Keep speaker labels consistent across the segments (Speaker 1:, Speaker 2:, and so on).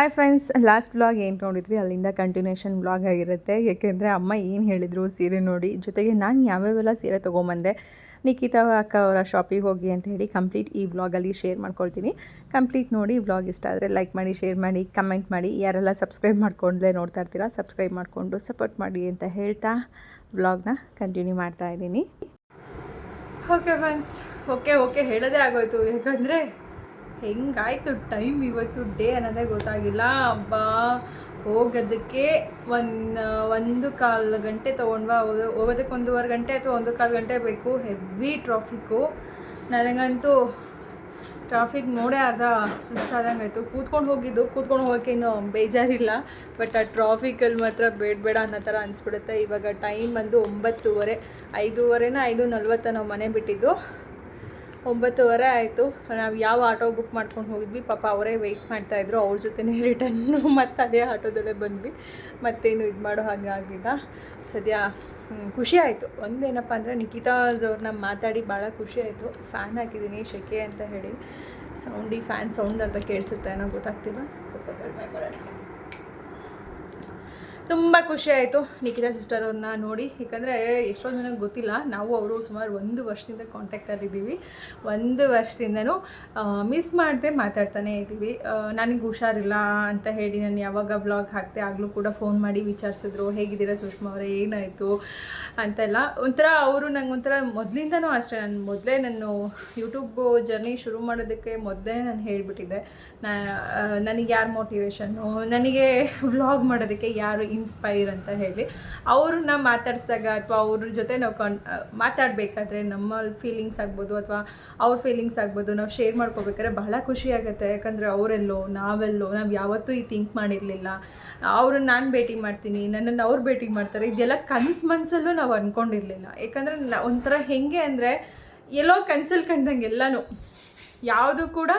Speaker 1: Hi friends last blog ಏನು ನೋಡಿದ್ರಿ ಅಲ್ಲಿಂದ ಕಂಟಿನ್ಯೂಷನ್ ಬ್ಲಾಗ್ ಆಗಿರುತ್ತೆ. ಏಕೆಂದರೆ ಅಮ್ಮ ಏನು ಹೇಳಿದರು ಸೀರೆ ನೋಡಿ. ಜೊತೆಗೆ ನಾನು ಯಾವ್ಯಾವೆಲ್ಲ ಸೀರೆ ತೊಗೊಂಬಂದೆ ನಿಖಿತಾ ಅಕ್ಕ ಅವರ ಶಾಪಿಗೆ ಹೋಗಿ ಅಂತ ಹೇಳಿ ಕಂಪ್ಲೀಟ್ ಈ ಬ್ಲಾಗಲ್ಲಿ ಶೇರ್ ಮಾಡ್ಕೊಳ್ತೀನಿ. ಕಂಪ್ಲೀಟ್ ನೋಡಿ ಬ್ಲಾಗ್ ಇಷ್ಟ ಆದರೆ ಲೈಕ್ ಮಾಡಿ ಶೇರ್ ಮಾಡಿ ಕಮೆಂಟ್ ಮಾಡಿ. ಯಾರೆಲ್ಲ ಸಬ್ಸ್ಕ್ರೈಬ್ ಮಾಡ್ಕೊಂಡ್ಲೇ ನೋಡ್ತಾ ಇರ್ತೀರಾ ಸಬ್ಸ್ಕ್ರೈಬ್ ಮಾಡಿಕೊಂಡು ಸಪೋರ್ಟ್ ಮಾಡಿ ಅಂತ ಹೇಳ್ತಾ ಬ್ಲಾಗ್ನ ಕಂಟಿನ್ಯೂ ಮಾಡ್ತಾ ಇದ್ದೀನಿ. ಓಕೆ ಫ್ರೆಂಡ್ಸ್ ಓಕೆ ಓಕೆ ಹೇಳೋದೇ ಆಗೋಯ್ತು. ಯಾಕಂದರೆ ಹೆಂಗಾಯ್ತು ಟೈಮ್ ಇವತ್ತು ಡೇ ಅನ್ನೋದೇ ಗೊತ್ತಾಗಿಲ್ಲ. ಬಾ ಹೋಗೋದಕ್ಕೆ ಒನ್ ಒಂದು ಕಾಲು ಗಂಟೆ ತೊಗೊಂಡ್ವಾ, ಹೋಗೋ- ಹೋಗೋದಕ್ಕೆ ಒಂದೂವರೆ ಗಂಟೆ ಅಥವಾ ಒಂದು ಕಾಲು ಗಂಟೆ ಬೇಕು. ಹೆವಿ ಟ್ರಾಫಿಕ್ಕು ನನಗಂತೂ ಟ್ರಾಫಿಕ್ ನೋಡೇ ಅರ್ಧ ಸುಸ್ತಾದಂಗೆ ಆಯಿತು ಕೂತ್ಕೊಂಡು ಹೋಗಿದ್ದು, ಕೂತ್ಕೊಂಡು ಹೋಗೋಕ್ಕೆ ಇನ್ನೂ ಬೇಜಾರಿಲ್ಲ. ಬಟ್ ಆ ಟ್ರಾಫಿಕಲ್ಲಿ ಮಾತ್ರ ಬೇಡ ಬೇಡ ಅನ್ನೋ ಥರ ಅನಿಸ್ಬಿಡುತ್ತೆ. ಇವಾಗ ಟೈಮ್ ಬಂದು ಒಂಬತ್ತುವರೆ, ಐದೂವರೆನ ಐದು ನಲ್ವತ್ತ ನಾವು ಮನೆ ಬಿಟ್ಟಿದ್ದು. ಒಂಬತ್ತುವರೆ ಆಯಿತು. ನಾವು ಯಾವ ಆಟೋ ಬುಕ್ ಮಾಡ್ಕೊಂಡು ಹೋಗಿದ್ವಿ, ಪಾಪ ಅವರೇ ವೆಯ್ಟ್ ಮಾಡ್ತಾಯಿದ್ರು ಅವ್ರ ಜೊತೆನೇ ರಿಟರ್ನು. ಮತ್ತು ಅದೇ ಆಟೋದಲ್ಲೇ ಬಂದ್ವಿ. ಮತ್ತೇನು ಇದು ಮಾಡೋ ಹಾಗೆ ಆಗಿಲ್ಲ. ಸದ್ಯ ಖುಷಿ ಆಯಿತು. ಒಂದೇನಪ್ಪ ಅಂದರೆ ನಿಖಿತಾ ಅವ್ರನ್ನ ಮಾತಾಡಿ ಭಾಳ ಖುಷಿ ಆಯಿತು. ಫ್ಯಾನ್ ಹಾಕಿದ್ದೀನಿ ಶೆಕೆ ಅಂತ ಹೇಳಿ. ಸೌಂಡಿ ಫ್ಯಾನ್ ಸೌಂಡ್ ಅಂತ ಕೇಳಿಸುತ್ತೆ ಏನೋ ಗೊತ್ತಾಗ್ತಿಲ್ಲ. ಸ್ವಲ್ಪ ಕಡಿಮೆ ಮಾಡೋಣ. ತುಂಬ ಖುಷಿ ಆಯಿತು ನಿಖಿತಾ ಸಿಸ್ಟರ್ ಅವ್ರನ್ನ ನೋಡಿ. ಯಾಕಂದರೆ ಎಷ್ಟೊಂದು ಜನಕ್ಕೆ ಗೊತ್ತಿಲ್ಲ, ನಾವು ಅವರು ಸುಮಾರು ಒಂದು ವರ್ಷದಿಂದ ಕಾಂಟ್ಯಾಕ್ಟಲ್ಲಿದ್ದೀವಿ ಒಂದು ವರ್ಷದಿಂದನೂ ಮಿಸ್ ಮಾಡದೆ ಮಾತಾಡ್ತಾನೆ ಇದ್ದೀವಿ ನನಗೆ ಹುಷಾರಿಲ್ಲ ಅಂತ ಹೇಳಿ ನಾನು ಯಾವಾಗ ಬ್ಲಾಗ್ ಹಾಕ್ತೆ ಆಗಲೂ ಕೂಡ ಫೋನ್ ಮಾಡಿ ವಿಚಾರಿಸಿದ್ರು, ಹೇಗಿದ್ದೀರಾ ಸುಷ್ಮಾ ಅವರೇ, ಏನಾಯಿತು? ಅಂತೆಲ್ಲ. ಒಂಥರ ಅವರು ನಂಗೆ ಒಂಥರ ಮೊದಲಿಂದನೂ ಅಷ್ಟೇ, ನಾನು ಮೊದಲೇ ನಾನು ಯೂಟ್ಯೂಬ್ ಜರ್ನಿ ಶುರು ಮಾಡೋದಕ್ಕೆ ಮೊದಲೇ ನಾನು ಹೇಳಿಬಿಟ್ಟಿದ್ದೆ. ನನಗೆ ಯಾರು ಮೋಟಿವೇಶನ್ನು ನನಗೆ ವ್ಲಾಗ್ ಮಾಡೋದಕ್ಕೆ ಯಾರು ಇನ್ಸ್ಪೈರ್ ಅಂತ ಹೇಳಿ ಅವ್ರನ್ನ ಮಾತಾಡಿಸಿದಾಗ ಅಥವಾ ಅವ್ರ ಜೊತೆ ನಾವು ಕಾನ್ ಮಾತಾಡಬೇಕಾದ್ರೆ ನಮ್ಮ ಫೀಲಿಂಗ್ಸ್ ಆಗ್ಬೋದು ಅಥವಾ ಅವ್ರ ಫೀಲಿಂಗ್ಸ್ ಆಗ್ಬೋದು, ನಾವು ಶೇರ್ ಮಾಡ್ಕೋಬೇಕಾದ್ರೆ ಬಹಳ ಖುಷಿ ಆಗುತ್ತೆ. ಯಾಕಂದರೆ ಅವರೆಲ್ಲೋ, ನಾವೆಲ್ಲೋ, ನಾವು ಯಾವತ್ತೂ ಈ ಥಿಂಕ್ ಮಾಡಿರಲಿಲ್ಲ. ಅವ್ರನ್ನ ನಾನು ಭೇಟಿ ಮಾಡ್ತೀನಿ, ನನ್ನನ್ನು ಅವ್ರು ಭೇಟಿ ಮಾಡ್ತಾರೆ, ಇದೆಲ್ಲ ಕನ್ಸು ಮನಸ್ಸಲ್ಲೂ ನಾವು ಅಂದ್ಕೊಂಡಿರಲಿಲ್ಲ ಯಾಕಂದರೆ ಒಂಥರ ಹೆಂಗೆ ಅಂದರೆ ಎಲ್ಲೋ ಕನ್ಸಲ್ಲಿ ಕಂಡಂಗೆ ಎಲ್ಲನೂ. ಯಾವುದು ಕೂಡ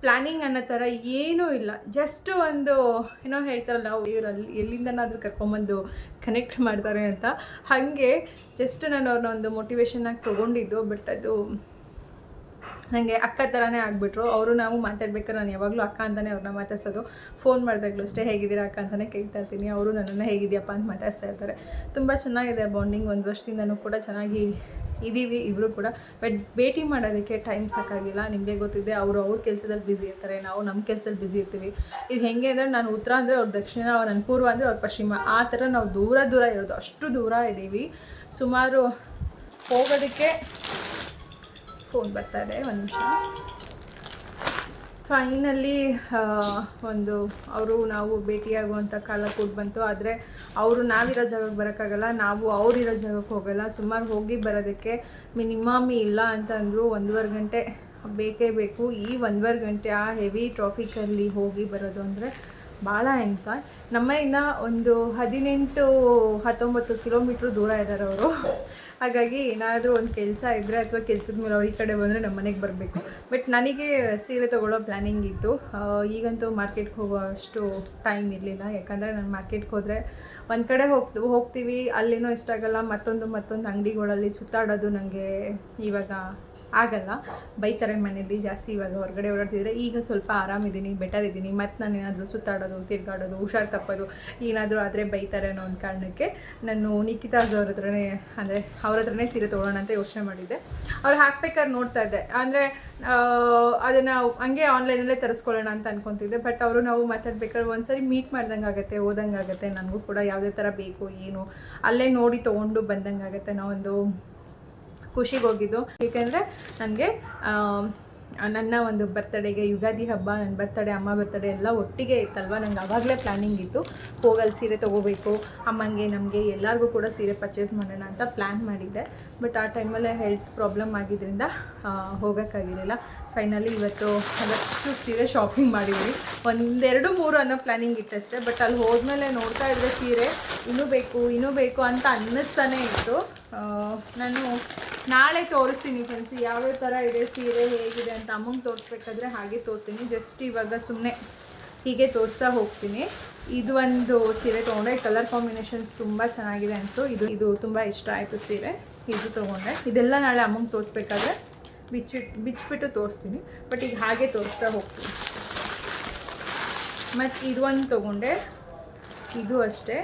Speaker 1: ಪ್ಲ್ಯಾನಿಂಗ್ ಅನ್ನೋ ಥರ ಏನೂ ಇಲ್ಲ. ಜಸ್ಟ್ ಒಂದು, ಏನೋ ಹೇಳ್ತಾರಲ್ಲ ಇವರಲ್ಲಿ, ಎಲ್ಲಿಂದನಾದರೂ ಕರ್ಕೊಂಬಂದು ಕನೆಕ್ಟ್ ಮಾಡ್ತಾರೆ ಅಂತ. ಹಾಗೆ ಜಸ್ಟ್ ನಾನು ಅವ್ರನ್ನ ಒಂದು ಮೋಟಿವೇಶನ್ನಾಗಿ ತೊಗೊಂಡಿದ್ದು ಬಟ್ ಅದು ನನಗೆ ಅಕ್ಕ ಥರನೇ ಆಗಿಬಿಟ್ರು. ಅವರು ನಾವು ಮಾತಾಡ್ಬೇಕಾದ್ರೆ ನಾನು ಯಾವಾಗಲೂ ಅಕ್ಕ ಅಂತಲೇ ಅವ್ರನ್ನ ಮಾತಾಡ್ಸೋದು. ಫೋನ್ ಮಾಡಿದಾಗಲೂ ಅಷ್ಟೇ, ಹೇಗಿದ್ದೀರಾ ಅಕ್ಕ? ಅಂತಲೇ ಕೇಳ್ತಾ ಇರ್ತೀನಿ. ಅವರು ನನ್ನನ್ನು ಹೇಗಿದೆಯಪ್ಪ? ಅಂತ ಮಾತಾಡ್ಸ್ತಾ ಇರ್ತಾರೆ. ತುಂಬ ಚೆನ್ನಾಗಿದೆ ಬಾಂಡಿಂಗ್ ಒಂದು ವರ್ಷದಿಂದನೂ ಕೂಡ ಚೆನ್ನಾಗಿ ಇದ್ದೀವಿ ಇಬ್ಬರು ಕೂಡ. ಬಟ್ ಭೇಟಿ ಮಾಡೋದಕ್ಕೆ ಟೈಮ್ ಸಾಕಾಗಿಲ್ಲ. ನಿಮಗೆ ಗೊತ್ತಿದೆ, ಅವರು ಅವ್ರ ಕೆಲಸದಲ್ಲಿ ಬ್ಯುಸಿ ಇರ್ತಾರೆ, ನಾವು ನಮ್ಮ ಕೆಲಸದಲ್ಲಿ ಬ್ಯುಸಿ ಇರ್ತೀವಿ. ಇದು ಹೆಂಗೆ ಅಂದರೆ, ನಾನು ಉತ್ತರ ಅಂದರೆ ಅವ್ರ ದಕ್ಷಿಣ ನನ್ನ ಪೂರ್ವ ಅಂದರೆ ಅವ್ರ ಪಶ್ಚಿಮ. ಆ ಥರ ನಾವು ದೂರ ದೂರ ಇರೋದು, ಅಷ್ಟು ದೂರ ಇದ್ದೀವಿ ಸುಮಾರು ಹೋಗೋದಕ್ಕೆ ಫೋನ್ ಬರ್ತಾ ಇದೆ, ಒಂದು ನಿಮಿಷ. ಫೈನಲಿ ಒಂದು ಅವರು ನಾವು ಭೇಟಿಯಾಗುವಂಥ ಕಾಲ ಕೂಡ ಬಂತು. ಆದರೆ ಅವರು ನಾವಿರೋ ಜಾಗಕ್ಕೆ ಬರೋಕ್ಕಾಗಲ್ಲ, ನಾವು ಅವರಿರೋ ಜಾಗಕ್ಕೆ ಹೋಗಲ್ಲ. ಸುಮಾರು ಹೋಗಿ ಬರೋದಕ್ಕೆ ಮಿನಿಮಮ್ ಇಲ್ಲ ಅಂತಂದರು ಒಂದೂವರೆ ಗಂಟೆ ಬೇಕೇ ಬೇಕು. ಈ ಒಂದೂವರೆ ಗಂಟೆ ಆ ಹೆವಿ ಟ್ರಾಫಿಕಲ್ಲಿ ಹೋಗಿ ಬರೋದು ಅಂದರೆ ಭಾಳ ಎನ್ಸಾಯ್. ನಮ್ಮ ಇನ್ನು ಒಂದು ಹದಿನೆಂಟು ಹತ್ತೊಂಬತ್ತು ಕಿಲೋಮೀಟ್ರ್ ದೂರ ಇದ್ದಾರೆ ಅವರು. ಹಾಗಾಗಿ ಏನಾದರೂ ಒಂದು ಕೆಲಸ ಇದ್ದರೆ ಅಥವಾ ಕೆಲಸದ ಮೇಲೆ ಈ ಕಡೆ ಬಂದರೆ ನಮ್ಮ ಮನೆಗೆ ಬರಬೇಕು. ಬಟ್ ನನಗೆ ಸೀರೆ ತೊಗೊಳ್ಳೋ ಪ್ಲ್ಯಾನಿಂಗ್ ಇತ್ತು. ಈಗಂತೂ ಮಾರ್ಕೆಟ್ಗೆ ಹೋಗೋ ಅಷ್ಟು ಟೈಮ್ ಇರಲಿಲ್ಲ. ಯಾಕಂದರೆ ನಾನು ಮಾರ್ಕೆಟ್ಗೆ ಹೋದರೆ ಒಂದು ಕಡೆ ಹೋಗ್ತು ಹೋಗ್ತೀವಿ, ಅಲ್ಲಿನೂ ಇಷ್ಟ ಆಗಲ್ಲ, ಮತ್ತೊಂದು ಮತ್ತೊಂದು ಅಂಗಡಿಗಳಲ್ಲಿ ಸುತ್ತಾಡೋದು ನನಗೆ ಇವಾಗ ಆಗಲ್ಲ. ಬೈತಾರೆ ಮನೇಲಿ ಜಾಸ್ತಿ ಇವಾಗ ಹೊರಗಡೆ ಓಡಾಡ್ತಿದ್ರೆ ಈಗ ಸ್ವಲ್ಪ ಆರಾಮಿದ್ದೀನಿ ಬೆಟರ್ ಇದ್ದೀನಿ. ಮತ್ತು ನಾನು ಏನಾದರೂ ಸುತ್ತಾಡೋದು, ತಿರ್ಗಾಡೋದು, ಹುಷಾರು ತಪ್ಪೋದು, ಏನಾದರೂ ಆದರೆ ಬೈತಾರೆ ಅನ್ನೋ ಒಂದು ಕಾರಣಕ್ಕೆ ನಾನು ನಿಖಿತಾ ಅವ್ರ ಹತ್ರನೇ, ಅಂದರೆ ಅವ್ರ ಹತ್ರನೇ ಸೀರೆ ತೊಗೊಳ್ಳೋಣ ಅಂತ ಯೋಚನೆ ಮಾಡಿದ್ದೆ. ಅವ್ರು ಹಾಕ್ಬೇಕಾದ್ರೆ ನೋಡ್ತಾ ಇದ್ದೆ. ಅಂದರೆ ಅದನ್ನು ಹಂಗೆ ಆನ್ಲೈನಲ್ಲೇ ತರಿಸ್ಕೊಳ್ಳೋಣ ಅಂತ ಅನ್ಕೊತಿದ್ದೆ. ಬಟ್ ಅವರು ನಾವು ಮಾತಾಡ್ಬೇಕಾದ್ರೆ ಒಂದ್ಸರಿ ಮೀಟ್ ಮಾಡ್ದಂಗೆ ಆಗುತ್ತೆ ಓದಂಗೆ ಆಗುತ್ತೆ. ನನಗೂ ಕೂಡ ಯಾವುದೇ ಥರ ಬೇಕು, ಏನು, ಅಲ್ಲೇ ನೋಡಿ ತೊಗೊಂಡು ಬಂದಂಗೆ ಆಗುತ್ತೆ ನಾವೊಂದು ಖುಷಿಗೆ ಹೋಗಿದ್ದು. ಏಕೆಂದರೆ ನನಗೆ ನನ್ನ ಒಂದು ಬರ್ತಡೇಗೆ ಯುಗಾದಿ ಹಬ್ಬ ನನ್ನ ಬರ್ತಡೆ ಅಮ್ಮ ಬರ್ತಡೆ ಎಲ್ಲ ಒಟ್ಟಿಗೆ ಇತ್ತಲ್ವ? ನಂಗೆ ಆವಾಗಲೇ ಪ್ಲ್ಯಾನಿಂಗ್ ಇತ್ತು. ಹೋಗಲ್ಲಿ ಸೀರೆ ತೊಗೋಬೇಕು, ಅಮ್ಮಂಗೆ, ನಮಗೆ, ಎಲ್ಲರಿಗೂ ಕೂಡ ಸೀರೆ ಪರ್ಚೇಸ್ ಮಾಡೋಣ ಅಂತ ಪ್ಲ್ಯಾನ್ ಮಾಡಿದ್ದೆ. ಬಟ್ ಆ ಟೈಮಲ್ಲೇ ಹೆಲ್ತ್ ಪ್ರಾಬ್ಲಮ್ ಆಗಿದ್ದರಿಂದ ಹೋಗೋಕ್ಕಾಗಿರಲಿಲ್ಲ. ಫೈನಲಿ ಇವತ್ತು ಅದಷ್ಟು ಸೀರೆ ಶಾಪಿಂಗ್ ಮಾಡಿದ್ವಿ. ಒಂದೆರಡು ಮೂರು ಅನ್ನೋ ಪ್ಲ್ಯಾನಿಂಗ್ ಇತ್ತಷ್ಟೇ ಬಟ್ ಅಲ್ಲಿ ಹೋದ್ಮೇಲೆ ನೋಡ್ತಾ ಇದ್ದರೆ ಸೀರೆ ಇನ್ನೂ ಬೇಕು ಇನ್ನೂ ಬೇಕು ಅಂತ ಅನ್ನಿಸ್ತಾನೆ ಇತ್ತು. ನಾನು ನಾಳೆ ತೋರಿಸ್ತೀನಿ ಫ್ರೆಂಡ್ಸ್ ಯಾವ್ಯಾವ ಥರ ಇದೆ, ಸೀರೆ ಹೇಗಿದೆ ಅಂತ ಅಮ್ಮಂಗೆ ತೋರಿಸ್ಬೇಕಾದ್ರೆ ಹಾಗೆ ತೋರಿಸ್ತೀನಿ. ಜಸ್ಟ್ ಇವಾಗ ಸುಮ್ಮನೆ ಹೀಗೆ ತೋರಿಸ್ತಾ ಹೋಗ್ತೀನಿ. ಇದು ಒಂದು ಸೀರೆ ತೊಗೊಂಡೆ ಕಲರ್ ಕಾಂಬಿನೇಷನ್ಸ್ ತುಂಬ ಚೆನ್ನಾಗಿದೆ ಅನಿಸು. ಇದು ಇದು ತುಂಬ ಇಷ್ಟ ಆಯಿತು ಸೀರೆ, ಇದು ತೊಗೊಂಡೆ. ಇದೆಲ್ಲ ನಾಳೆ ಅಮ್ಮಂಗೆ ತೋರಿಸ್ಬೇಕಾದ್ರೆ ಬಿಚ್ಚಿಟ್ ಬಿಚ್ಚಿಬಿಟ್ಟು ತೋರಿಸ್ತೀನಿ. ಬಟ್ ಈಗ ಹಾಗೆ ತೋರಿಸ್ತಾ ಹೋಗ್ತೀನಿ. ಮತ್ತು ಇದು ಒಂದು ತೊಗೊಂಡೆ. ಇದು ಅಷ್ಟೇ.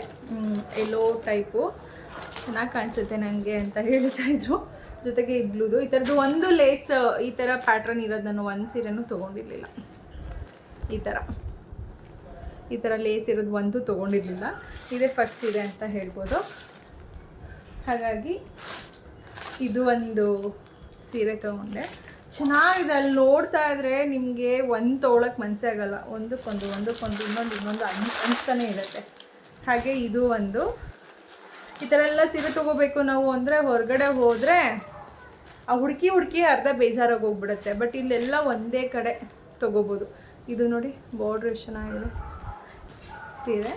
Speaker 1: ಎಲ್ಲೋ ಟೈಪು ಚೆನ್ನಾಗಿ ಕಾಣಿಸುತ್ತೆ ನನಗೆ ಅಂತ ಹೇಳ್ತಾ ಇದ್ರು. ಜೊತೆಗೆ ಇಗ್ಲುದು. ಈ ಥರದ್ದು ಒಂದು ಲೇಸ್ ಈ ಥರ ಪ್ಯಾಟ್ರನ್ ಇರೋದು ನಾನು ಒಂದು ಸೀರೆನೂ ತೊಗೊಂಡಿರಲಿಲ್ಲ. ಈ ಥರ ಈ ಥರ ಲೇಸ್ ಇರೋದು ಒಂದು ತೊಗೊಂಡಿರಲಿಲ್ಲ. ಇದೇ ಫಸ್ಟ್ ಸೀರೆ ಅಂತ ಹೇಳ್ಬೋದು. ಹಾಗಾಗಿ ಇದು ಒಂದು ಸೀರೆ ತೊಗೊಂಡೆ. ಚೆನ್ನಾಗಿದೆ, ಅಲ್ಲಿ ನೋಡ್ತಾ ಇದ್ರೆ ನಿಮಗೆ ಒಂದು ತೊಗೊಳಕ್ಕೆ ಮನಸ್ಸೇ ಆಗಲ್ಲ. ಒಂದಕ್ಕೊಂದು ಒಂದಕ್ಕೊಂದು, ಇನ್ನೊಂದು ಇನ್ನೊಂದು ಅನ್, ಅನಿಸ್ತಾನೆ ಇರುತ್ತೆ. ಹಾಗೆ ಇದು ಒಂದು. ಈ ಥರ ಎಲ್ಲ ಸೀರೆ ತೊಗೋಬೇಕು ನಾವು ಅಂದರೆ ಹೊರಗಡೆ ಹೋದರೆ ಆ ಹುಡುಕಿ ಹುಡುಕಿ ಅರ್ಧ ಬೇಜಾರಾಗಿ ಹೋಗ್ಬಿಡುತ್ತೆ. ಬಟ್ ಇಲ್ಲೆಲ್ಲ ಒಂದೇ ಕಡೆ ತೊಗೋಬೋದು. ಇದು ನೋಡಿ ಬಾರ್ಡ್ರ್ ಎಷ್ಟು ಚೆನ್ನಾಗಿದೆ. ಸೀರೆ.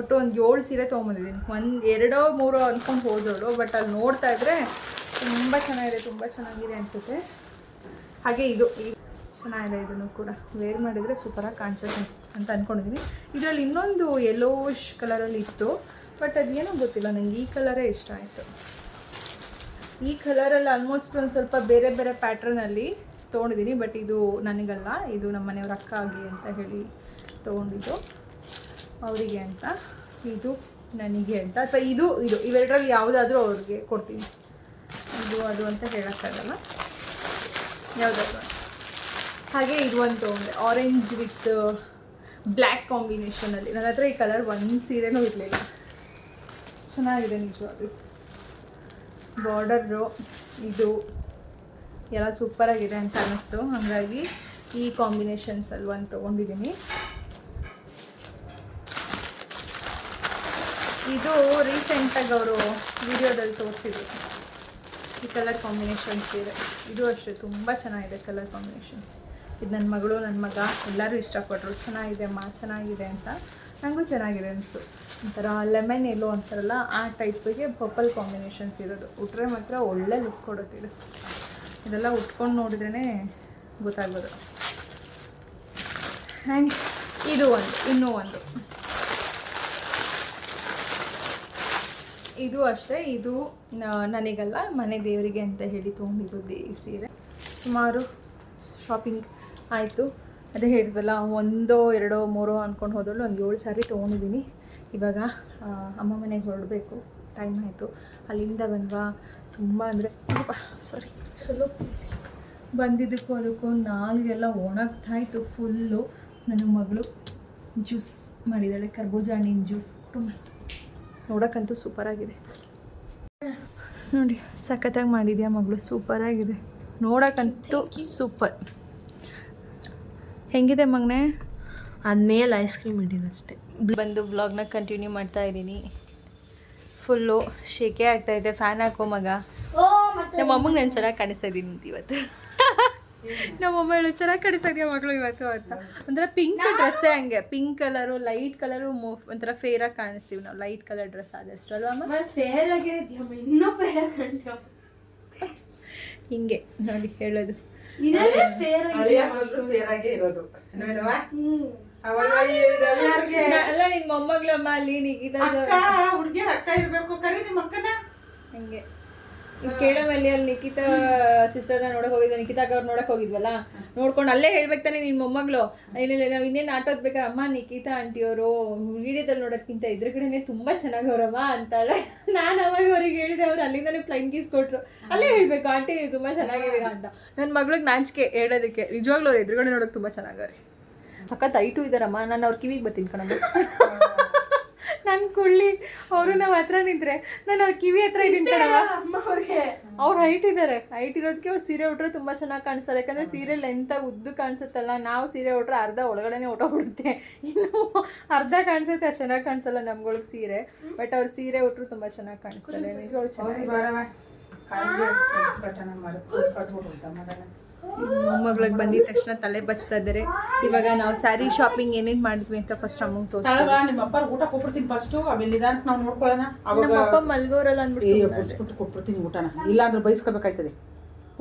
Speaker 1: ಒಟ್ಟು ಒಂದು ಏಳು ಸೀರೆ ತೊಗೊಂಬಂದಿದ್ದೀನಿ. ಒಂದು, ಎರಡೋ, ಮೂರೋ ಅಂದ್ಕೊಂಡು ಹೋದೋಳು. ಬಟ್ ಅಲ್ಲಿ ನೋಡ್ತಾ ಇದ್ರೆ ತುಂಬ ಚೆನ್ನಾಗಿದೆ ತುಂಬ ಚೆನ್ನಾಗಿದೆ ಅನಿಸುತ್ತೆ. ಹಾಗೆ ಇದು, ಈ ಚೆನ್ನಾಗಿದೆ ಇದನ್ನು ಕೂಡ. ವೇರ್ ಮಾಡಿದರೆ ಸೂಪರಾಗಿ ಕಾಣಿಸುತ್ತೆ ಅಂತ ಅಂದ್ಕೊಂಡಿದ್ದೀನಿ ಇದರಲ್ಲಿ ಇನ್ನೊಂದು ಯೆಲ್ಲೋಶ್ ಕಲರಲ್ಲಿ ಇತ್ತು ಬಟ್ ಅದೇನೋ ಗೊತ್ತಿಲ್ಲ ನನಗೆ ಈ ಕಲರೇ ಇಷ್ಟ ಆಯಿತು. ಈ ಕಲರಲ್ಲಿ ಆಲ್ಮೋಸ್ಟ್ ಒಂದು ಸ್ವಲ್ಪ ಬೇರೆ ಬೇರೆ ಪ್ಯಾಟ್ರನಲ್ಲಿ ತೊಗೊಂಡಿದ್ದೀನಿ ಬಟ್ ಇದು ನನಗಲ್ಲ, ಇದು ನಮ್ಮ ಮನೆಯವ್ರ ಅಕ್ಕ ಆಗಿ ಅಂತ ಹೇಳಿ ತೊಗೊಂಡಿದ್ದು ಅವರಿಗೆ ಅಂತ. ಇದು ನನಗೆ ಅಂತ. ಅಥವಾ ಇದು ಇದು, ಇವೆರಡರಲ್ಲಿ ಯಾವುದಾದ್ರೂ ಅವ್ರಿಗೆ ಕೊಡ್ತೀನಿ. ಇದು, ಅದು ಅಂತ ಹೇಳೋಕ್ಕಾಗಲ್ಲ. ಯಾವುದಾದ್ರು. ಹಾಗೆ ಇದು ಒಂದು ತೊಗೊಂಡೆ ಆರೆಂಜ್ ವಿತ್ ಬ್ಲ್ಯಾಕ್ ಕಾಂಬಿನೇಷನಲ್ಲಿ ನನ್ನ ಹತ್ರ ಈ ಕಲರ್ ಒಂದು ಸೀರೆನೂ ಇರಲಿಲ್ಲ. ಚೆನ್ನಾಗಿದೆ ನಿಜವಾಗ್ಲೂ. ಬಾರ್ಡರು ಇದು ಎಲ್ಲ ಸೂಪರಾಗಿದೆ ಅಂತ ಅನ್ನಿಸ್ತು. ಹಾಗಾಗಿ ಈ ಕಾಂಬಿನೇಷನ್ಸಲ್ಲಿ ಒಂದು ತೊಗೊಂಡಿದ್ದೀನಿ. ಇದು ರೀಸೆಂಟಾಗಿ ಅವರು ವಿಡಿಯೋದಲ್ಲಿ ತೋರಿಸಿದ್ರು. ಈ ಕಲರ್ ಕಾಂಬಿನೇಷನ್ಸ್ ಇದೆ. ಇದು ಅಷ್ಟೇ, ತುಂಬ ಚೆನ್ನಾಗಿದೆ ಕಲರ್ ಕಾಂಬಿನೇಷನ್ಸ್ ಇದು ನನ್ನ ಮಗಳು ನನ್ನ ಮಗ, ಎಲ್ಲರೂ ಇಷ್ಟಪಟ್ಟರು ಚೆನ್ನಾಗಿದೆ ಮಾ ಚೆನ್ನಾಗಿದೆ ಅಂತ ನನಗೂ ಚೆನ್ನಾಗಿದೆ ಅನಿಸ್ತು. ಒಂಥರ ಲೆಮನ್ ಎಲ್ಲೋ ಅಂತಾರಲ್ಲ, ಆ ಟೈಪಿಗೆ ಪರ್ಪಲ್ ಕಾಂಬಿನೇಷನ್ಸ್ ಇರೋದು. ಉಟ್ರೆ ಮಾತ್ರ ಒಳ್ಳೆ ಲುಕ್ ಕೊಡುತ್ತೆ ಇದು. ಇದೆಲ್ಲ ಉಟ್ಕೊಂಡು ನೋಡಿದ್ರೇ ಗೊತ್ತಾಗೋದು ಆ್ಯಂಡ್ ಇದು ಒಂದು, ಇನ್ನೂ ಒಂದು. ಇದು ಅಷ್ಟೇ, ಇದು ನನಗಲ್ಲ, ಮನೆ ದೇವರಿಗೆ ಅಂತ ಹೇಳಿ ತೊಗೊಂಡಿದ್ದು ಈ ಸೀರೆ. ಸುಮಾರು ಶಾಪಿಂಗ್ ಆಯಿತು. ಅದೇ ಹೇಳಿದ್ವಲ್ಲ, ಒಂದೋ, ಎರಡೋ, ಮೂರೋ ಅಂದ್ಕೊಂಡು ಹೋದಳು ಒಂದು ಏಳು ಸಾರಿ ತೊಗೊಂಡಿದ್ದೀನಿ. ಇವಾಗ ಅಮ್ಮ ಮನೆಗೆ ಹೊರಡಬೇಕು. ಟೈಮ್ ಆಯಿತು. ಅಲ್ಲಿಂದ ಬಂದ್ವಾ? ತುಂಬ ಅಂದರೆ ಸಾರಿ ಚಲೋ. ಬಂದಿದ್ದಕ್ಕೂ ಅದಕ್ಕೂ ನಾಲ್ಗೆಲ್ಲ ಒಣಗ್ತಾಯಿತ್ತು ಫುಲ್ಲು ನನ್ನ ಮಗಳು ಜ್ಯೂಸ್ ಮಾಡಿದ್ದಾಳೆ, ಕರ್ಬೂಜ ಹಣ್ಣಿನ ಜ್ಯೂಸ್ ತುಂಬ ನೋಡೋಕ್ಕಂತೂ ಸೂಪರಾಗಿದೆ. ನೋಡಿ ಸಖತ್ತಾಗಿ ಮಾಡಿದ್ಯಾ ಮಗಳು. ಸೂಪರಾಗಿದೆ. ನೋಡೋಕ್ಕಂತೂ ಸೂಪರ್. ಹೆಂಗಿದೆ ಮಗನೇ?
Speaker 2: ಅದ್ಮೇಲೆ ಐಸ್ ಕ್ರೀಮ್ ಇಟ್ಟಿದ್ದಷ್ಟೇ
Speaker 1: ಬಂದು ವ್ಲಾಗ್ನ ಕಂಟಿನ್ಯೂ ಮಾಡ್ತಾ ಇದ್ದೀನಿ. ಫುಲ್ಲು ಶೇಕೆ ಆಗ್ತಾ ಇದೆ. ಫ್ಯಾನ್ ಹಾಕೋ ಮಗ. ನಮ್ಮ ಅಮ್ಮಂಗೆ ನಾನು ಚೆನ್ನಾಗಿ ಕಾಣಿಸ್ತಾ ಇದ್ದೀನಿ ಇವತ್ತು. ನಮ್ಮಮ್ಮ ಹೇಳು ಚೆನ್ನಾಗಿ ಕಾಣಿಸ್ತಾ ಮಗಳು ಇವತ್ತು ಅಂತ. ಒಂಥರ ಪಿಂಕ್ ಡ್ರೆಸ್ಸೇ ಹಂಗೆ ಪಿಂಕ್ ಕಲರು ಲೈಟ್ ಕಲರು ಒಂಥರ ಫೇರಾಗಿ ಕಾಣಿಸ್ತೀವಿ ನಾವು ಲೈಟ್ ಕಲರ್ ಡ್ರೆಸ್ ಆದಷ್ಟು ಅಲ್ವಾ
Speaker 2: ಫೇರ್ ಇನ್ನೂ ಫೇರ್ ಆಗಿ
Speaker 1: ಹಿಂಗೆ ನೋಡಿ ಹೇಳೋದು.
Speaker 2: ಫೇರ್
Speaker 1: ಅಲ್ಲ ನಿನ್ ಮೊಮ್ಮಗಳಮ್ಮ ಅಲ್ಲಿ
Speaker 3: ಅಕ್ಕ ಹುಡ್ಗಿಯರ್ ಅಕ್ಕ ಇರ್ಬೇಕು ಕರಿ ನಿಮ್ಮ ಅಕ್ಕನ?
Speaker 1: ಹಂಗೆ. ಕೇಳಮಲ್ಲಿ ಅಲ್ಲಿ ನಿಖಿತಾ ಸಿಸ್ಟರ್ನ ನೋಡಕ್ ಹೋಗಿದ್ವಿ. ನಿಖಿತಾ ಅವ್ರು ನೋಡಕ್ ಹೋಗಿದ್ವಲ್ಲ? ನೋಡ್ಕೊಂಡು ಅಲ್ಲೇ ಹೇಳ್ಬೇಕು ತಾನೆ ನಿನ್ ಮೊಮ್ಮಗ್ಳು. ಇಲ್ಲ ನಾವು ಇನ್ನೇನು ಆಟೋದ್ ಬೇಕಾದ್ರೆ ಅಮ್ಮ, ನಿಖಿತಾ ಆಂಟಿಯವರು ವಿಡಿಯೋದಲ್ಲಿ ನೋಡೋದ್ಕಿಂತ ಇದ್ರ ಕಡೆನೆ ತುಂಬಾ ಚೆನ್ನಾಗಿ ಅವರಮ್ಮ ಅಂತಾಳೆ. ನಾನು ಅವಾಗ ಅವ್ರಿಗೆ ಹೇಳಿದೆ, ಅವ್ರು ಅಲ್ಲಿಂದನೇ ಪ್ಲೈನ್ ಕೀಸ್ ಕೊಟ್ರು. ಅಲ್ಲೇ ಹೇಳ್ಬೇಕು, ಆಂಟಿ, ನೀವು ತುಂಬಾ ಚೆನ್ನಾಗಿದ್ದೀರಾ ಅಂತ. ನನ್ನ ಮಗಳಿಗೆ ನಾಂಚಿಕೆ ಹೇಳೋದಕ್ಕೆ ನಿಜವಾಗ್ಲೂ ಅವ್ರು ಎದುರುಗಡೆ ನೋಡೋಕೆ ತುಂಬಾ ಚೆನ್ನಾಗವ್ರಿ ಅಕ್ಕ ತೈಟು ಇದಾರಮ್ಮ ನಾನು ಅವ್ರ ಕಿವಿಗೆ ಬರ್ತೀನಿ ನನ್ನ ಕುಳ್ಳಿ ಅವರು ನಾವು ಹತ್ರ ನಿಂತ್ರೆ ನಾನು ಅವ್ರ ಕಿವಿ ಹತ್ರ ಇದೀನಿ ಕಣವ
Speaker 2: ಅವ್ರಿಗೆ
Speaker 1: ಅವ್ರು ಹೈಟ್ ಇದ್ದಾರೆ ಹೈಟ್ ಇರೋದಕ್ಕೆ ಅವ್ರು ಸೀರೆ ಉಟ್ರೆ ತುಂಬಾ ಚೆನ್ನಾಗಿ ಕಾಣಿಸ್ತಾರೆ ಯಾಕಂದ್ರೆ ಸೀರೆ ಲೆಂತ ಉದ್ದು ಕಾಣಿಸುತ್ತಲ್ಲ ನಾವು ಸೀರೆ ಉಟ್ರೆ ಅರ್ಧ ಒಳಗಡೆನೆ ಹೊಟ್ಟೋಗ್ಬಿಡುತ್ತೆ ಇನ್ನು ಅರ್ಧ ಕಾಣಿಸುತ್ತೆ ಅಷ್ಟು ಚೆನ್ನಾಗಿ ಕಾಣಿಸಲ್ಲ ನಮ್ಗಳಿಗೆ ಸೀರೆ ಬಟ್ ಅವ್ರ ಸೀರೆ ಉಟ್ರು ತುಂಬಾ ಚೆನ್ನಾಗಿ ಕಾಣಿಸ್ತಾರೆ ಅವ್ರು ಚೆನ್ನಾಗಿ ಮೊಮ್ಮಗಳಿಗೆ ಬಂದಿದ ತಕ್ಷಣ ತಲೆ ಬಚ್ತಾ ಇದ್ದಾರೆ ಇವಾಗ ನಾವು ಸ್ಯಾರಿ ಶಾಪಿಂಗ್ ಏನೇನು ಮಾಡಿದ್ವಿ ಅಂತ ಫಸ್ಟ್ ಅಮ್ಮಂಗೆ ತೋರಿಸ್ತೀವಿ
Speaker 3: ನಿಮ್ಮ ಅಪ್ಪ ಊಟ ಕೊಟ್ಬಿಡ್ತೀನಿ ಫಸ್ಟು ಆಮೇಲೆ ನಿಧಾನಕ್ಕೆ ನಾವು ನೋಡ್ಕೊಳ್ಳೋಣ. ಅವಾಗ
Speaker 1: ನಮ್ಮ ಅಪ್ಪ ಮಲ್ಗೋರಲ್ಲ ಅಂದ್ಬಿಟ್ಟು
Speaker 3: ಕೊಟ್ಬಿಡ್ತೀನಿ ಊಟನ. ಇಲ್ಲಾಂದ್ರೆ ಬೈಸ್ಕೋಬೇಕಾಯ್ತದೆ.